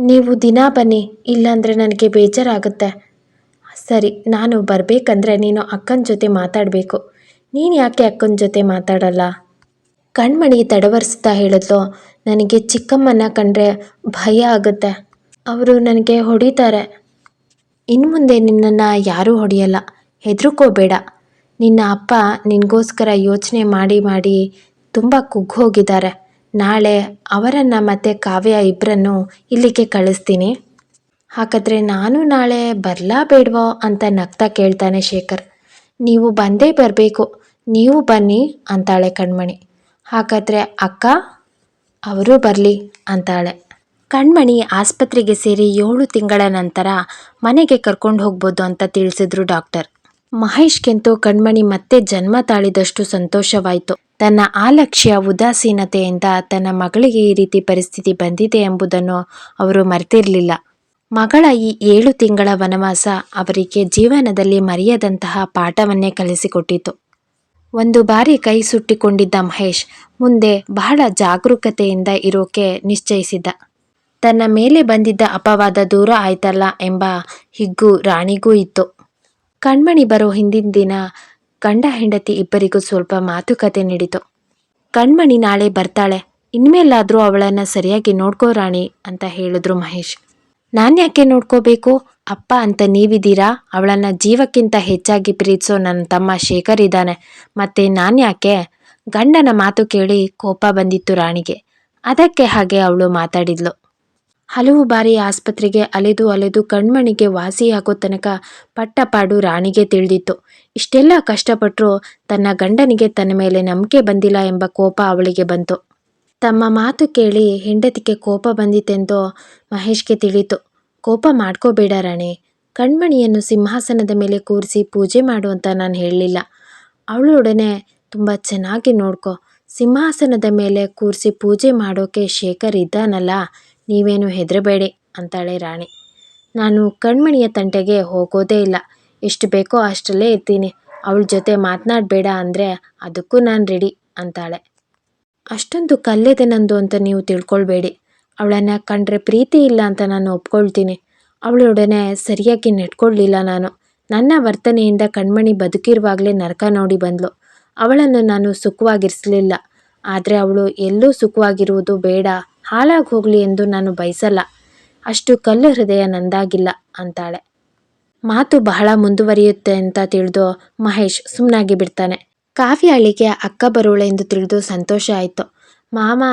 ನೀವು ದಿನ ಬನ್ನಿ, ಇಲ್ಲಾಂದರೆ ನನಗೆ ಬೇಜಾರಾಗುತ್ತೆ. ಸರಿ, ನಾನು ಬರಬೇಕಂದ್ರೆ ನೀನು ಅಕ್ಕನ ಜೊತೆ ಮಾತಾಡಬೇಕು. ನೀನು ಯಾಕೆ ಅಕ್ಕನ ಜೊತೆ ಮಾತಾಡಲ್ಲ? ಕಣ್ಮಣಿ ತಡವರಿಸ್ತಾ ಹೇಳಿದ್ಲು, ನನಗೆ ಚಿಕ್ಕಮ್ಮನ ಕಂಡ್ರೆ ಭಯ ಆಗುತ್ತೆ. ಅವರು ನನಗೆ ಹೊಡಿತಾರೆ. ಇನ್ನು ಮುಂದೆ ನಿನ್ನನ್ನು ಯಾರೂ ಹೊಡೆಯಲ್ಲ. ಹೆದರ್ಕೋಬೇಡ. ನಿನ್ನ ಅಪ್ಪ ನಿನಗೋಸ್ಕರ ಯೋಚನೆ ಮಾಡಿ ಮಾಡಿ ತುಂಬ ಕುಗ್ಗೋಗಿದ್ದಾರೆ ನಾಳೆ ಅವರನ್ನು ಮತ್ತು ಕಾವ್ಯ ಇಬ್ಬರನ್ನು ಇಲ್ಲಿಗೆ ಕಳಿಸ್ತೀನಿ. ಹಾಗಾದರೆ ನಾನು ನಾಳೆ ಬರಲಾ ಬೇಡವೋ ಅಂತ ನಗ್ತಾ ಕೇಳ್ತಾನೆ ಶೇಖರ್. ನೀವು ಬಂದೇ ಬರಬೇಕು. ನೀವು ಬನ್ನಿ ಅಂತಾಳೆ ಕಣ್ಮಣಿ. ಹಾಗಾದರೆ ಅಕ್ಕ, ಅವರೂ ಬರಲಿ ಅಂತಾಳೆ. ಕಣ್ಮಣಿ ಆಸ್ಪತ್ರೆಗೆ ಸೇರಿ ಏಳು ತಿಂಗಳ ನಂತರ ಮನೆಗೆ ಕರ್ಕೊಂಡು ಹೋಗ್ಬೋದು ಅಂತ ತಿಳಿಸಿದ್ರು ಡಾಕ್ಟರ್. ಮಹೇಶ್ಗೆಂತೂ ಕಣ್ಮಣಿ ಮತ್ತೆ ಜನ್ಮ ತಾಳಿದಷ್ಟು ಸಂತೋಷವಾಯಿತು. ತನ್ನ ಆಲಕ್ಷ್ಯ ಉದಾಸೀನತೆಯಿಂದ ತನ್ನ ಮಗಳಿಗೆ ಈ ರೀತಿ ಪರಿಸ್ಥಿತಿ ಬಂದಿದೆ ಎಂಬುದನ್ನು ಅವರು ಮರೆತಿರಲಿಲ್ಲ. ಮಗಳ ಈ ಏಳು ತಿಂಗಳ ವನವಾಸ ಅವರಿಗೆ ಜೀವನದಲ್ಲಿ ಮರೆಯದಂತಹ ಪಾಠವನ್ನೇ ಕಲಿಸಿಕೊಟ್ಟಿತು. ಒಂದು ಬಾರಿ ಕೈ ಸುಟ್ಟಿಕೊಂಡಿದ್ದ ಮಹೇಶ್ ಮುಂದೆ ಬಹಳ ಜಾಗರೂಕತೆಯಿಂದ ಇರೋಕೆ ನಿಶ್ಚಯಿಸಿದ್ದ ತನ್ನ ಮೇಲೆ ಬಂದಿದ್ದ ಅಪವಾದ ದೂರ ಆಯ್ತಲ್ಲ ಎಂಬ ಹಿಗ್ಗು ರಾಣಿಗೂ ಇತ್ತು. ಕಣ್ಮಣಿ ಬರೋ ಹಿಂದಿನ ದಿನ ಗಂಡ ಹೆಂಡತಿ ಇಬ್ಬರಿಗೂ ಸ್ವಲ್ಪ ಮಾತುಕತೆ ನೀಡಿತು. ಕಣ್ಮಣಿ ನಾಳೆ ಬರ್ತಾಳೆ. ಇನ್ಮೇಲಾದರೂ ಅವಳನ್ನು ಸರಿಯಾಗಿ ನೋಡ್ಕೋ ರಾಣಿ ಅಂತ ಹೇಳಿದ್ರು ಮಹೇಶ್. ನಾನು ಯಾಕೆ ನೋಡ್ಕೋಬೇಕು? ಅಪ್ಪ ಅಂತ ನೀವಿದ್ದೀರಾ? ಅವಳನ್ನು ಜೀವಕ್ಕಿಂತ ಹೆಚ್ಚಾಗಿ ಪ್ರೀತಿಸೋ ನನ್ನ ತಮ್ಮ ಶೇಖರ್ ಇದ್ದಾನೆ. ಮತ್ತೆ ನಾನು ಯಾಕೆ? ಗಂಡನ ಮಾತು ಕೇಳಿ ಕೋಪ ಬಂದಿತ್ತು ರಾಣಿಗೆ. ಅದಕ್ಕೆ ಹಾಗೆ ಅವಳು ಮಾತಾಡಿದ್ಲು. ಹಲವು ಬಾರಿ ಆಸ್ಪತ್ರೆಗೆ ಅಲೆದು ಅಲೆದು ಕಣ್ಮಣಿಗೆ ವಾಸಿಯಾಗೋ ತನಕ ಪಟ್ಟಪಾಡು ರಾಣಿಗೆ ತಿಳಿದಿತ್ತು. ಇಷ್ಟೆಲ್ಲ ಕಷ್ಟಪಟ್ಟರು ತನ್ನ ಗಂಡನಿಗೆ ತನ್ನ ಮೇಲೆ ನಂಬಿಕೆ ಬಂದಿಲ್ಲ ಎಂಬ ಕೋಪ ಅವಳಿಗೆ ಬಂತು. ತಮ್ಮ ಮಾತು ಕೇಳಿ ಹೆಂಡತಿಗೆ ಕೋಪ ಬಂದಿತೆಂದು ಮಹೇಶ್ಗೆ ತಿಳಿತು. ಕೋಪ ಮಾಡ್ಕೋಬೇಡ ರಾಣಿ. ಕಣ್ಮಣಿಯನ್ನು ಸಿಂಹಾಸನದ ಮೇಲೆ ಕೂರಿಸಿ ಪೂಜೆ ಮಾಡು ಅಂತ ನಾನು ಹೇಳಲಿಲ್ಲ. ಅವಳೊಡನೆ ತುಂಬ ಚೆನ್ನಾಗಿ ನೋಡ್ಕೋ. ಸಿಂಹಾಸನದ ಮೇಲೆ ಕೂರಿಸಿ ಪೂಜೆ ಮಾಡೋಕೆ ಶೇಖರ್ ಇದ್ದಾನಲ್ಲ. ನೀವೇನು ಹೆದರಬೇಡಿ ಅಂತಾಳೆ ರಾಣಿ. ನಾನು ಕಣ್ಮಣಿಯ ತಂಟೆಗೆ ಹೋಗೋದೇ ಇಲ್ಲ. ಎಷ್ಟು ಬೇಕೋ ಅಷ್ಟರಲ್ಲೇ ಇರ್ತೀನಿ. ಅವಳ ಜೊತೆ ಮಾತನಾಡಬೇಡ ಅಂದರೆ ಅದಕ್ಕೂ ನಾನು ರೆಡಿ ಅಂತಾಳೆ. ಅಷ್ಟೊಂದು ಕಲ್ಲಿದೆ ನಂದು ಅಂತ ನೀವು ತಿಳ್ಕೊಳ್ಬೇಡಿ. ಅವಳನ್ನು ಕಂಡ್ರೆ ಪ್ರೀತಿ ಇಲ್ಲ ಅಂತ ನಾನು ಒಪ್ಕೊಳ್ತೀನಿ. ಅವಳೊಡನೆ ಸರಿಯಾಗಿ ನೆಟ್ಕೊಳ್ಳಿಲ್ಲ ನಾನು. ನನ್ನ ವರ್ತನೆಯಿಂದ ಕಣ್ಮಣಿ ಬದುಕಿರುವಾಗಲೇ ನರಕ ನೋಡಿ ಬಂದ್ಲು. ಅವಳನ್ನು ನಾನು ಸುಖವಾಗಿರಿಸಲಿಲ್ಲ. ಆದರೆ ಅವಳು ಎಲ್ಲೂ ಸುಖವಾಗಿರುವುದು ಬೇಡ. ಹಾಳಾಗಿ ಹೋಗಲಿ ಎಂದು ನಾನು ಬಯಸಲ್ಲ. ಅಷ್ಟು ಕಲ್ಲು ಹೃದಯ ನಂದಾಗಿಲ್ಲ ಅಂತಾಳೆ. ಮಾತು ಬಹಳ ಮುಂದುವರಿಯುತ್ತೆ ಅಂತ ತಿಳಿದು ಮಹೇಶ್ ಸುಮ್ಮನಾಗಿ ಬಿಡ್ತಾನೆ. ಕಾವ್ಯಾಳಿಗೆ ಅಕ್ಕ ಬರೋಳೆ ಎಂದು ತಿಳಿದು ಸಂತೋಷ ಆಯಿತು. ಮಾಮ,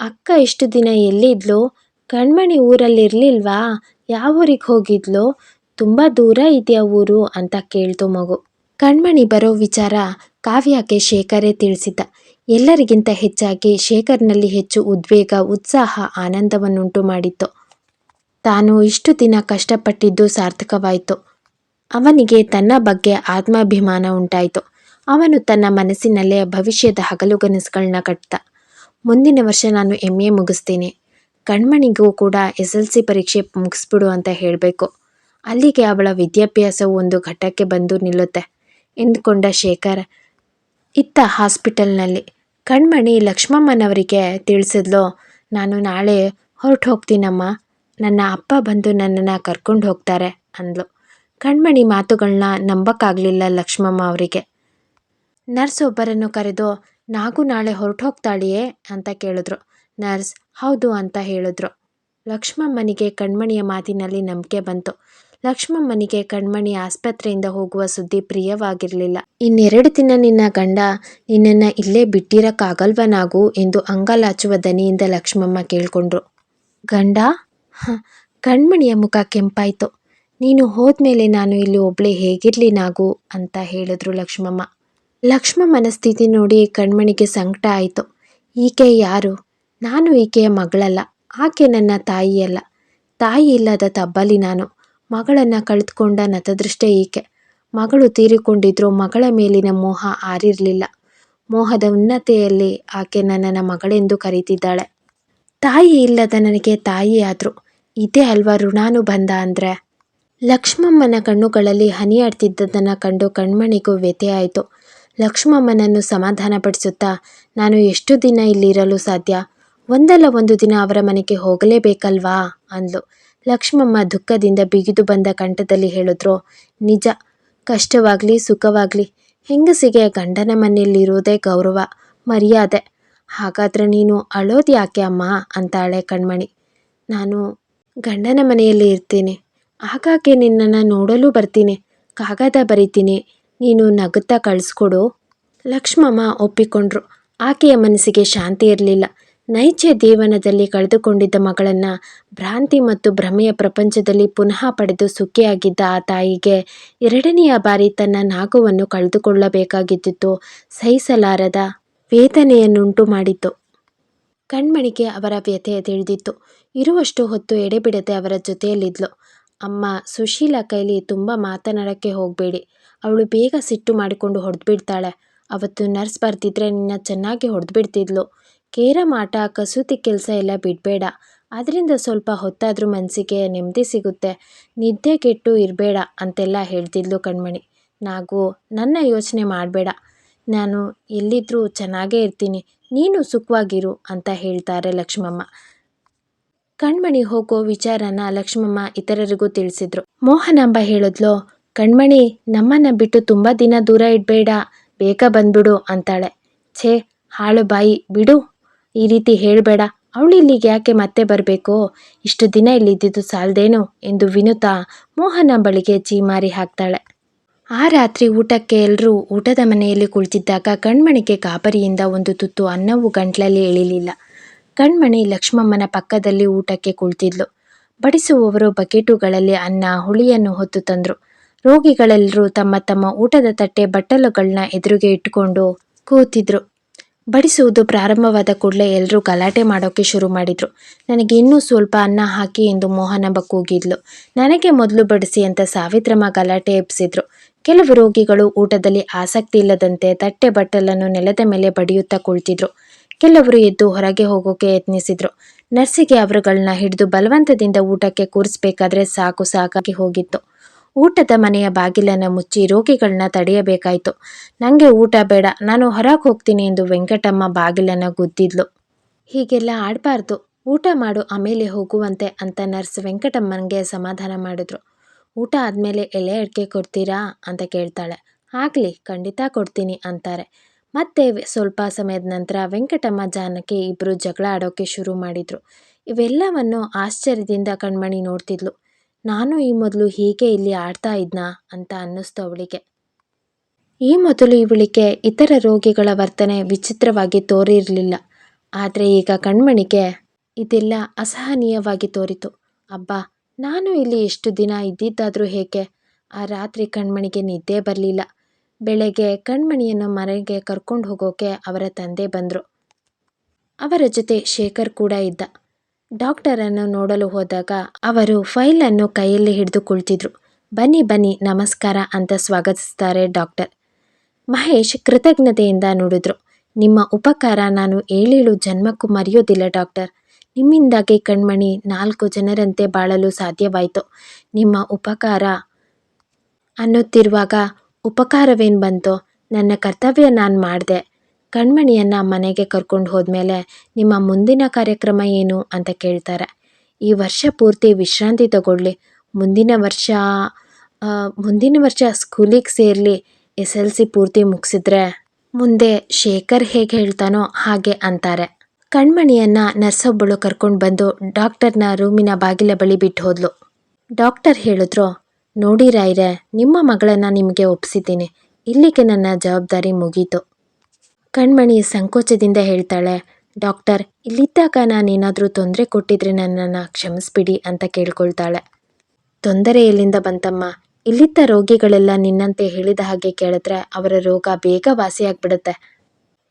ಅಕ್ಕ ಇಷ್ಟು ದಿನ ಎಲ್ಲಿದ್ಲು? ಕಣ್ಮಣಿ ಊರಲ್ಲಿರಲಿಲ್ವಾ? ಯಾವ ಊರಿಗೆ ಹೋಗಿದ್ಲು? ತುಂಬ ದೂರ ಇದೆಯಾ ಊರು? ಅಂತ ಕೇಳ್ತು ಮಗು. ಕಣ್ಮಣಿ ಬರೋ ವಿಚಾರ ಕಾವ್ಯಕ್ಕೆ ಶೇಖರೇ ತಿಳಿಸಿದ್ದ. ಎಲ್ಲರಿಗಿಂತ ಹೆಚ್ಚಾಗಿ ಶೇಖರ್ನಲ್ಲಿ ಹೆಚ್ಚು ಉದ್ವೇಗ, ಉತ್ಸಾಹ, ಆನಂದವನ್ನುಂಟು ಮಾಡಿತ್ತು. ತಾನು ಇಷ್ಟು ದಿನ ಕಷ್ಟಪಟ್ಟಿದ್ದು ಸಾರ್ಥಕವಾಯಿತು. ಅವನಿಗೆ ತನ್ನ ಬಗ್ಗೆ ಆತ್ಮಾಭಿಮಾನ ಉಂಟಾಯಿತು. ಅವನು ತನ್ನ ಮನಸ್ಸಿನಲ್ಲೇ ಭವಿಷ್ಯದ ಹಗಲುಗನಸುಗಳನ್ನ ಕಟ್ಟ ಮುಂದಿನ ವರ್ಷ ನಾನು ಎಂ ಎ ಮುಗಿಸ್ತೀನಿ. ಕಣ್ಮಣಿಗೂ ಕೂಡ ಎಸ್ ಎಲ್ ಸಿ ಪರೀಕ್ಷೆ ಮುಗಿಸ್ಬಿಡು ಅಂತ ಹೇಳಬೇಕು. ಅಲ್ಲಿಗೆ ಅವಳ ವಿದ್ಯಾಭ್ಯಾಸವು ಒಂದು ಘಟ್ಟಕ್ಕೆ ಬಂದು ನಿಲ್ಲುತ್ತೆ ಎಂದುಕೊಂಡ ಶೇಖರ್ ಇತ್ತ ಹಾಸ್ಪಿಟಲ್ನಲ್ಲಿ. ಕಣ್ಮಣಿ ಲಕ್ಷ್ಮಮ್ಮನವರಿಗೆ ತಿಳಿಸಿದ್ಲು, ನಾನು ನಾಳೆ ಹೊರಟು ಹೋಗ್ತೀನಮ್ಮ. ನನ್ನ ಅಪ್ಪ ಬಂದು ನನ್ನನ್ನು ಕರ್ಕೊಂಡು ಹೋಗ್ತಾರೆ, ಅಂದ್ಲು. ಕಣ್ಮಣಿ ಮಾತುಗಳನ್ನ ನಂಬಕ್ಕಾಗಲಿಲ್ಲ ಲಕ್ಷ್ಮಮ್ಮ ಅವರಿಗೆ. ನರ್ಸ್ ಒಬ್ಬರನ್ನು ಕರೆದು, ನಾಗು ನಾಳೆ ಹೊರಟು ಹೋಗ್ತಾಳೆಯೇ? ಅಂತ ಕೇಳಿದ್ರು. ನರ್ಸ್, ಹೌದು, ಅಂತ ಹೇಳಿದ್ರು. ಲಕ್ಷ್ಮಮ್ಮನಿಗೆ ಕಣ್ಮಣಿಯ ಮಾತಿನಲ್ಲಿ ನಂಬಿಕೆ ಬಂತು. ಲಕ್ಷ್ಮಮ್ಮನಿಗೆ ಕಣ್ಮಣಿ ಆಸ್ಪತ್ರೆಯಿಂದ ಹೋಗುವ ಸುದ್ದಿ ಪ್ರಿಯವಾಗಿರಲಿಲ್ಲ. ಇನ್ನೆರಡು ದಿನ ನಿನ್ನ ಗಂಡ ನಿನ್ನನ್ನ ಇಲ್ಲೇ ಬಿಟ್ಟಿರಕ್ಕಾಗಲ್ವನಾಗು ಎಂದು ಅಂಗಲಾಚುವ ದನಿಯಿಂದ ಲಕ್ಷ್ಮಮ್ಮ ಕೇಳ್ಕೊಂಡ್ರು. ಗಂಡ? ಕಣ್ಮಣಿಯ ಮುಖ ಕೆಂಪಾಯ್ತು. ನೀನು ಹೋದ್ಮೇಲೆ ನಾನು ಇಲ್ಲಿ ಒಬ್ಳೆ ಹೇಗಿರ್ಲಿ ನಾಗು ಅಂತ ಹೇಳಿದ್ರು ಲಕ್ಷ್ಮಮ್ಮ. ಲಕ್ಷ್ಮಮ್ಮನ ಸ್ಥಿತಿ ನೋಡಿ ಕಣ್ಮಣಿಗೆ ಸಂಕಟ ಆಯಿತು. ಈಕೆ ಯಾರು? ನಾನು ಈಕೆಯ ಮಗಳಲ್ಲ. ಆಕೆ ನನ್ನ ತಾಯಿಯಲ್ಲ. ತಾಯಿ ಇಲ್ಲದ ತಬ್ಬಲಿ ನಾನು. ಮಗಳನ್ನು ಕಳೆದುಕೊಂಡ ನತದೃಷ್ಟೆ ಈಕೆ. ಮಗಳು ತೀರಿಕೊಂಡಿದ್ರು ಮಗಳ ಮೇಲಿನ ಮೋಹ ಆರಿರಲಿಲ್ಲ. ಮೋಹದ ಉನ್ನತೆಯಲ್ಲಿ ಆಕೆ ನನ್ನನ್ನು ಮಗಳೆಂದು ಕರೀತಿದ್ದಾಳೆ. ತಾಯಿ ಇಲ್ಲದ ನನಗೆ ತಾಯಿ ಇದೇ ಅಲ್ವಾ ಋಣಾನುಬಂಧ ಅಂದ್ರೆ? ಲಕ್ಷ್ಮಮ್ಮನ ಕಣ್ಣುಗಳಲ್ಲಿ ಹನಿಯಾಡ್ತಿದ್ದದನ್ನು ಕಂಡು ಕಣ್ಮಣಿಗೂ ವ್ಯಥೆಯಾಯಿತು ಲಕ್ಷ್ಮಮ್ಮನನ್ನು ಸಮಾಧಾನಪಡಿಸುತ್ತಾ ನಾನು ಎಷ್ಟು ದಿನ ಇಲ್ಲಿರಲು ಸಾಧ್ಯ? ಒಂದಲ್ಲ ಒಂದು ದಿನ ಅವರ ಮನೆಗೆ ಹೋಗಲೇಬೇಕಲ್ವಾ? ಅಂದ್ಲು. ಲಕ್ಷ್ಮಮ್ಮ ದುಃಖದಿಂದ ಬಿಗಿದು ಬಂದ ಕಂಠದಲ್ಲಿ ಹೇಳಿದ್ರು, ನಿಜ, ಕಷ್ಟವಾಗಲಿ, ಸುಖವಾಗಲಿ, ಹೆಂಗಸಿಗೆ ಗಂಡನ ಮನೆಯಲ್ಲಿರುವುದೇ ಗೌರವ, ಮರ್ಯಾದೆ. ಹಾಗಾದ್ರೆ ನೀನು ಅಳೋದು ಯಾಕೆ ಅಮ್ಮ? ಅಂತಾಳೆ ಕಣ್ಮಣಿ. ನಾನು ಗಂಡನ ಮನೆಯಲ್ಲಿ ಇರ್ತೀನಿ. ಆಗಾಗ್ಗೆ ನಿನ್ನನ್ನು ನೋಡಲು ಬರ್ತೀನಿ. ಕಾಗದ ಬರಿತೀನಿ. ನೀನು ನಗುತ್ತಾ ಕಳಿಸ್ಕೊಡು. ಲಕ್ಷ್ಮಮ್ಮ ಒಪ್ಪಿಕೊಂಡ್ರು. ಆಕೆಯ ಮನಸ್ಸಿಗೆ ಶಾಂತಿ ಇರಲಿಲ್ಲ. ನೈಜ ದೇವನದಲ್ಲಿ ಕಳೆದುಕೊಂಡಿದ್ದ ಮಗಳನ್ನು ಭ್ರಾಂತಿ ಮತ್ತು ಭ್ರಮೆಯ ಪ್ರಪಂಚದಲ್ಲಿ ಪುನಃ ಪಡೆದು ಸುಖಿಯಾಗಿದ್ದ ಆ ತಾಯಿಗೆ ಎರಡನೆಯ ಬಾರಿ ತನ್ನ ನಾಗುವನ್ನು ಕಳೆದುಕೊಳ್ಳಬೇಕಾಗಿದ್ದಿತ್ತು ಸಹಿಸಲಾರದ ವೇದನೆಯನ್ನುಂಟು ಮಾಡಿತು ಕಣ್ಮಣಿಗೆ ಅವರ ವ್ಯಥೆ ತಿಳಿದಿತ್ತು. ಇರುವಷ್ಟು ಹೊತ್ತು ಎಡೆಬಿಡದೆ ಅವರ ಜೊತೆಯಲ್ಲಿದ್ಲು. ಅಮ್ಮ, ಸುಶೀಲ ಕೈಲಿ ತುಂಬ ಮಾತನಾಡೋಕ್ಕೆ ಹೋಗಬೇಡಿ. ಅವಳು ಬೇಗ ಸಿಟ್ಟು ಮಾಡಿಕೊಂಡು ಹೊಡೆದ್ಬಿಡ್ತಾಳೆ. ಅವತ್ತು ನರ್ಸ್ ಬರ್ತಿದ್ರೆ ನಿನ್ನ ಚೆನ್ನಾಗಿ ಹೊಡೆದ್ಬಿಡ್ತಿದ್ಲು. ಕೇರಂ ಮಾಟ, ಕಸೂತಿ ಕೆಲಸ ಎಲ್ಲ ಬಿಡಬೇಡ. ಅದರಿಂದ ಸ್ವಲ್ಪ ಹೊತ್ತಾದರೂ ಮನಸ್ಸಿಗೆ ನೆಮ್ಮದಿ ಸಿಗುತ್ತೆ. ನಿದ್ದೆ ಕೆಟ್ಟು ಇರಬೇಡ ಅಂತೆಲ್ಲ ಹೇಳ್ತಿದ್ಲು ಕಣ್ಮಣಿ. ನಾಗು, ನನ್ನ ಯೋಚನೆ ಮಾಡಬೇಡ. ನಾನು ಎಲ್ಲಿದ್ದರೂ ಚೆನ್ನಾಗೇ ಇರ್ತೀನಿ. ನೀನು ಸುಖವಾಗಿರು ಅಂತ ಹೇಳ್ತಾರೆ ಲಕ್ಷ್ಮಮ್ಮ. ಕಣ್ಮಣಿ ಹೋಗೋ ವಿಚಾರನ ಲಕ್ಷ್ಮಮ್ಮ ಇತರರಿಗೂ ತಿಳಿಸಿದ್ರು. ಮೋಹನಂಬ ಹೇಳಿದ್ಲು, ಕಣ್ಮಣಿ, ನಮ್ಮನ್ನ ಬಿಟ್ಟು ತುಂಬ ದಿನ ದೂರ ಇಡಬೇಡ. ಬೇಗ ಬಂದ್ಬಿಡು ಅಂತಾಳೆ. ಛೇ, ಹಾಳು ಬಾಯಿ, ಬಿಡು. ಈ ರೀತಿ ಹೇಳಬೇಡ. ಅವಳು ಇಲ್ಲಿಗೆ ಯಾಕೆ ಮತ್ತೆ ಬರಬೇಕು? ಇಷ್ಟು ದಿನ ಇಲ್ಲಿದ್ದಿದ್ದು ಸಾಲದೇನು? ಎಂದು ವಿನುತಾ ಬಳಿಗೆ ಚೀಮಾರಿ ಹಾಕ್ತಾಳೆ. ಆ ರಾತ್ರಿ ಊಟಕ್ಕೆ ಎಲ್ಲರೂ ಊಟದ ಮನೆಯಲ್ಲಿ ಕುಳಿತಿದ್ದಾಗ ಕಣ್ಮಣಿಗೆ ಗಾಬರಿಯಿಂದ ಒಂದು ತುತ್ತು ಅನ್ನವು ಗಂಟ್ಲಲ್ಲಿ ಇಳಿಲಿಲ್ಲ. ಕಣ್ಮಣಿ ಲಕ್ಷ್ಮಮ್ಮನ ಪಕ್ಕದಲ್ಲಿ ಊಟಕ್ಕೆ ಕುಳಿತಿದ್ಲು. ಬಡಿಸುವವರು ಬಕೆಟುಗಳಲ್ಲಿ ಅನ್ನ, ಹುಳಿಯನ್ನು ಹೊತ್ತು ತಂದ್ರು. ರೋಗಿಗಳೆಲ್ಲರೂ ತಮ್ಮ ತಮ್ಮ ಊಟದ ತಟ್ಟೆ ಬಟ್ಟಲುಗಳನ್ನ ಎದುರಿಗೆ ಇಟ್ಟುಕೊಂಡು ಕೂತಿದ್ರು. ಬಡಿಸುವುದು ಪ್ರಾರಂಭವಾದ ಕೂಡಲೇ ಎಲ್ಲರೂ ಗಲಾಟೆ ಮಾಡೋಕ್ಕೆ ಶುರು ಮಾಡಿದರು. ನನಗೆ ಇನ್ನೂ ಸ್ವಲ್ಪ ಅನ್ನ ಹಾಕಿ ಎಂದು ಮೋಹನ ಕೂಗಿದ್ಲು ನನಗೆ ಮೊದಲು ಬಡಿಸಿ ಅಂತ ಸಾವಿತ್ರಮ್ಮ ಗಲಾಟೆ ಎಬ್ಸಿದ್ರು ಕೆಲವು ರೋಗಿಗಳು ಊಟದಲ್ಲಿ ಆಸಕ್ತಿ ಇಲ್ಲದಂತೆ ತಟ್ಟೆ ಬಟ್ಟಲನ್ನು ನೆಲದ ಮೇಲೆ ಬಡಿಯುತ್ತಾ ಕುಳಿತಿದ್ರು. ಕೆಲವರು ಎದ್ದು ಹೊರಗೆ ಹೋಗೋಕೆ ಯತ್ನಿಸಿದ್ರು. ನರ್ಸಿಗೆ ಅವರುಗಳನ್ನ ಹಿಡಿದು ಬಲವಂತದಿಂದ ಊಟಕ್ಕೆ ಕೂರಿಸ್ಬೇಕಾದ್ರೆ ಸಾಕು ಸಾಕಾಗಿ ಹೋಗಿತ್ತು. ಊಟದ ಮನೆಯ ಬಾಗಿಲನ್ನು ಮುಚ್ಚಿ ರೋಗಿಗಳನ್ನ ತಡೆಯಬೇಕಾಯ್ತು. ನನಗೆ ಊಟ ಬೇಡ, ನಾನು ಹೊರಗೆ ಹೋಗ್ತೀನಿ ಎಂದು ವೆಂಕಟಮ್ಮ ಬಾಗಿಲನ್ನು ಗುದ್ದಿದ್ಲು. ಹೀಗೆಲ್ಲ ಆಡಬಾರ್ದು, ಊಟ ಮಾಡು, ಆಮೇಲೆ ಹೋಗುವಂತೆ ಅಂತ ನರ್ಸ್ ವೆಂಕಟಮ್ಮನಿಗೆ ಸಮಾಧಾನ ಮಾಡಿದ್ರು. ಊಟ ಆದಮೇಲೆ ಎಲೆ ಅಡಿಕೆ ಕೊಡ್ತೀರಾ ಅಂತ ಕೇಳ್ತಾಳೆ. ಆಗಲಿ, ಖಂಡಿತ ಕೊಡ್ತೀನಿ ಅಂತಾರೆ. ಮತ್ತೆ ಸ್ವಲ್ಪ ಸಮಯದ ನಂತರ ವೆಂಕಟಮ್ಮ ಜಾನಕಿ ಇಬ್ಬರು ಜಗಳ ಆಡೋಕ್ಕೆ ಶುರು ಮಾಡಿದರು. ಇವೆಲ್ಲವನ್ನು ಆಶ್ಚರ್ಯದಿಂದ ಕಣ್ಮಣಿ ನೋಡ್ತಿದ್ಲು. ನಾನು ಈ ಮೊದಲು ಹೀಗೆ ಇಲ್ಲಿ ಆಡ್ತಾ ಇದ್ನಾ ಅಂತ ಅನ್ನಿಸ್ತು ಅವಳಿಗೆ. ಈ ಮೊದಲು ಇವಳಿಗೆ ಇತರ ರೋಗಿಗಳ ವರ್ತನೆ ವಿಚಿತ್ರವಾಗಿ ತೋರಿರಲಿಲ್ಲ. ಆದರೆ ಈಗ ಕಣ್ಮಣಿಗೆ ಇದೆಲ್ಲ ಅಸಹನೀಯವಾಗಿ ತೋರಿತು. ಅಬ್ಬಾ, ನಾನು ಇಲ್ಲಿ ಎಷ್ಟು ದಿನ ಇದ್ದಿದ್ದಾದರೂ ಹೇಗೆ? ಆ ರಾತ್ರಿ ಕಣ್ಮಣಿಗೆ ನಿದ್ದೆ ಬರಲಿಲ್ಲ. ಬೆಳಗ್ಗೆ ಕಣ್ಮಣಿಯನ್ನು ಮನೆಗೆ ಕರ್ಕೊಂಡು ಹೋಗೋಕೆ ಅವರ ತಂದೆ ಬಂದರು. ಅವರ ಜೊತೆ ಶೇಖರ್ ಕೂಡ ಇದ್ದ. ಡಾಕ್ಟರನ್ನು ನೋಡಲು ಹೋದಾಗ ಅವರು ಫೈಲನ್ನು ಕೈಯಲ್ಲಿ ಹಿಡಿದು ಕುಳಿತಿದ್ರು. ಬನ್ನಿ ಬನ್ನಿ, ನಮಸ್ಕಾರ ಅಂತ ಸ್ವಾಗತಿಸ್ತಾರೆ ಡಾಕ್ಟರ್. ಮಹೇಶ್ ಕೃತಜ್ಞತೆಯಿಂದ ನೋಡಿದ್ರು. ನಿಮ್ಮ ಉಪಕಾರ ನಾನು ಏಳೇಳು ಜನ್ಮಕ್ಕೂ ಮರೆಯೋದಿಲ್ಲ ಡಾಕ್ಟರ್. ನಿಮ್ಮಿಂದಾಗಿ ಕಣ್ಮಣಿ ನಾಲ್ಕು ಜನರಂತೆ ಬಾಳಲು ಸಾಧ್ಯವಾಯಿತು. ನಿಮ್ಮ ಉಪಕಾರ ಅನ್ನುತ್ತಿರುವಾಗ ಉಪಕಾರವೇನು ಬಂತು? ನನ್ನ ಕರ್ತವ್ಯ ನಾನು ಮಾಡಿದೆ. ಕಣ್ಮಣಿಯನ್ನು ಮನೆಗೆ ಕರ್ಕೊಂಡು ಹೋದ್ಮೇಲೆ ನಿಮ್ಮ ಮುಂದಿನ ಕಾರ್ಯಕ್ರಮ ಏನು ಅಂತ ಕೇಳ್ತಾರೆ. ಈ ವರ್ಷ ಪೂರ್ತಿ ವಿಶ್ರಾಂತಿ ತಗೊಳ್ಳಿ. ಮುಂದಿನ ವರ್ಷ ಮುಂದಿನ ವರ್ಷ ಸ್ಕೂಲಿಗೆ ಸೇರಲಿ. ಎಸ್ ಎಲ್ ಸಿ ಪೂರ್ತಿ ಮುಗಿಸಿದ್ರೆ ಮುಂದೆ ಶೇಖರ್ ಹೇಗೆ ಹೇಳ್ತಾನೋ ಹಾಗೆ ಅಂತಾರೆ. ಕಣ್ಮಣಿಯನ್ನ ನರ್ಸೊಬ್ಬಳು ಕರ್ಕೊಂಡು ಬಂದು ಡಾಕ್ಟರ್ನ ರೂಮಿನ ಬಾಗಿಲ ಬಳಿ ಬಿಟ್ಟು ಹೋದ್ಲು. ಡಾಕ್ಟರ್ ಹೇಳಿದ್ರು, ನೋಡಿ ರಾಯ್ರೆ, ನಿಮ್ಮ ಮಗಳನ್ನು ನಿಮಗೆ ಒಪ್ಪಿಸಿದ್ದೀನಿ ಇಲ್ಲಿಗೆ ನನ್ನ ಜವಾಬ್ದಾರಿ ಮುಗೀತು. ಕಣ್ಮಣಿ ಸಂಕೋಚದಿಂದ ಹೇಳ್ತಾಳೆ, ಡಾಕ್ಟರ್, ಇಲ್ಲಿದ್ದಾಗ ನಾನೇನಾದರೂ ತೊಂದರೆ ಕೊಟ್ಟಿದ್ರೆ ನನ್ನನ್ನು ಕ್ಷಮಿಸ್ಬಿಡಿ ಅಂತ ಕೇಳ್ಕೊಳ್ತಾಳೆ. ತೊಂದರೆ ಎಲ್ಲಿಂದ ಬಂತಮ್ಮ, ಇಲ್ಲಿದ್ದ ರೋಗಿಗಳೆಲ್ಲ ನಿನ್ನಂತೆ ಹೇಳಿದ ಹಾಗೆ ಕೇಳಿದ್ರೆ ಅವರ ರೋಗ ಬೇಗ ವಾಸಿಯಾಗ್ಬಿಡುತ್ತೆ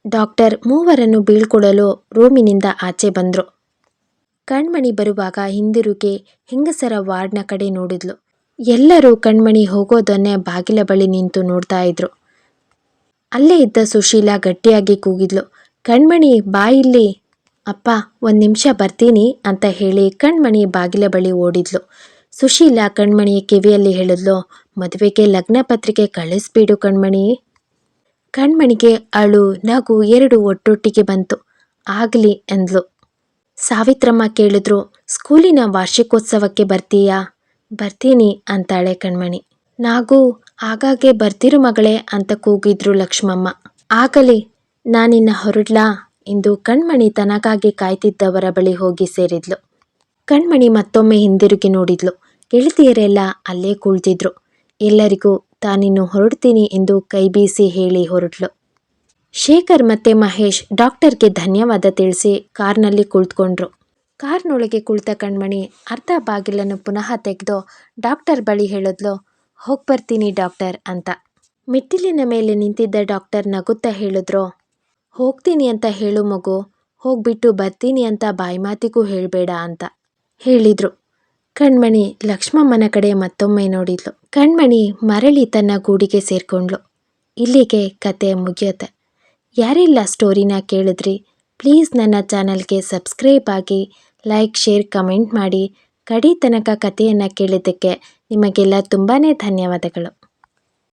ಡಾಕ್ಟರ್, ಮೂವರನ್ನು ಬೀಳ್ಕೊಡಲು ರೂಮಿನಿಂದ ಆಚೆ ಬಂದರು. ಕಣ್ಮಣಿ ಬರುವಾಗ ಹಿಂದಿರುಗಿ ಹೆಂಗಸರ ವಾರ್ಡ್ನ ಕಡೆ ನೋಡಿದ್ಲು. ಎಲ್ಲರೂ ಕಣ್ಮಣಿ ಹೋಗೋದನ್ನೇ ಬಾಗಿಲ ಬಳಿ ನಿಂತು ನೋಡ್ತಾ ಇದ್ರು. ಅಲ್ಲೇ ಇದ್ದ ಸುಶೀಲಾ ಗಟ್ಟಿಯಾಗಿ ಕೂಗಿದ್ಲು. ಕಣ್ಮಣಿ, ಬಾ ಇಲ್ಲಿ. ಅಪ್ಪ, ಒಂದು ನಿಮಿಷ ಬರ್ತೀನಿ ಅಂತ ಹೇಳಿ ಕಣ್ಮಣಿ ಬಾಗಿಲ ಬಳಿ ಓಡಿದ್ಲು. ಸುಶೀಲಾ ಕಣ್ಮಣಿಯ ಕಿವಿಯಲ್ಲಿ ಹೇಳಿದ್ಲು, ಮದುವೆಗೆ ಲಗ್ನ ಪತ್ರಿಕೆ ಕಳಿಸ್ಬಿಡು ಕಣ್ಮಣಿ. ಕಣ್ಮಣಿಗೆ ಅಳು, ನಗು ಎರಡು ಒಟ್ಟೊಟ್ಟಿಗೆ ಬಂತು. ಆಗಲಿ ಎಂದ್ಲು ಸಾವಿತ್ರಮ್ಮ ಕೇಳಿದ್ರು, ಸ್ಕೂಲಿನ ವಾರ್ಷಿಕೋತ್ಸವಕ್ಕೆ ಬರ್ತೀಯಾ? ಬರ್ತೀನಿ ಅಂತಾಳೆ ಕಣ್ಮಣಿ. ನಾಗೂ ಆಗಾಗ್ಗೆ ಬರ್ತಿರು ಮಗಳೇ ಅಂತ ಕೂಗಿದ್ರು ಲಕ್ಷ್ಮಮ್ಮ. ಆಗಲಿ, ನಾನಿನ್ನ ಹೊರಡ್ಲಾ ಎಂದು ಕಣ್ಮಣಿ ತನಗಾಗಿ ಕಾಯ್ತಿದ್ದವರ ಬಳಿ ಹೋಗಿ ಸೇರಿದ್ಲು. ಕಣ್ಮಣಿ ಮತ್ತೊಮ್ಮೆ ಹಿಂದಿರುಗಿ ನೋಡಿದ್ಲು. ಗೆಳತಿಯರೆಲ್ಲ ಅಲ್ಲೇ ಕುಳ್ತಿದ್ರು. ಎಲ್ಲರಿಗೂ ತಾನಿನ್ನು ಹೊರಡ್ತೀನಿ ಎಂದು ಕೈ ಬೀಸಿ ಹೇಳಿ ಹೊರಟ್ಲು. ಶೇಖರ್ ಮತ್ತೆ ಮಹೇಶ್ ಡಾಕ್ಟರ್ಗೆ ಧನ್ಯವಾದ ತಿಳಿಸಿ ಕಾರ್ನಲ್ಲಿ ಕುಳಿತುಕೊಂಡ್ರು. ಕಾರ್ನೊಳಗೆ ಕುಳಿತ ಕಣ್ಮಣಿ ಅರ್ಧ ಬಾಗಿಲನ್ನು ಪುನಃ ತೆಗೆದು ಡಾಕ್ಟರ್ ಬಳಿ ಹೇಳಿದ್ಲು ಹೋಗಿ ಬರ್ತೀನಿ ಡಾಕ್ಟರ್ ಅಂತ. ಮೆಟ್ಟಿಲಿನ ಮೇಲೆ ನಿಂತಿದ್ದ ಡಾಕ್ಟರ್ ನಗುತ್ತಾ ಹೇಳಿದ್ರು, ಹೋಗ್ತೀನಿ ಅಂತ ಹೇಳು ಮಗು, ಹೋಗ್ಬಿಟ್ಟು ಬರ್ತೀನಿ ಅಂತ ಬಾಯಿ ಮಾತಿಗೂ ಹೇಳಬೇಡ ಅಂತ ಹೇಳಿದ್ರು. ಕಣ್ಮಣಿ ಲಕ್ಷ್ಮಮ್ಮನ ಕಡೆ ಮತ್ತೊಮ್ಮೆ ನೋಡಿದ್ಲು. ಕಣ್ಮಣಿ ಮರಳಿ ತನ್ನ ಗೂಡಿಗೆ ಸೇರ್ಕೊಂಡ್ಲು. ಇಲ್ಲಿಗೆ ಕತೆ ಮುಗಿಯುತ್ತೆ. ಯಾರೆಲ್ಲ ಸ್ಟೋರಿನ ಕೇಳಿದ್ರಿ, ಪ್ಲೀಸ್ ನನ್ನ ಚಾನಲ್ಗೆ ಸಬ್ಸ್ಕ್ರೈಬ್ ಆಗಿ ಲೈಕ್, ಶೇರ್, ಕಮೆಂಟ್ ಮಾಡಿ. ಕಡಿ ತನಕ ಕಥೆಯನ್ನು ಕೇಳಿದ್ದಕ್ಕೆ ನಿಮಗೆಲ್ಲ ತುಂಬಾ ಧನ್ಯವಾದಗಳು.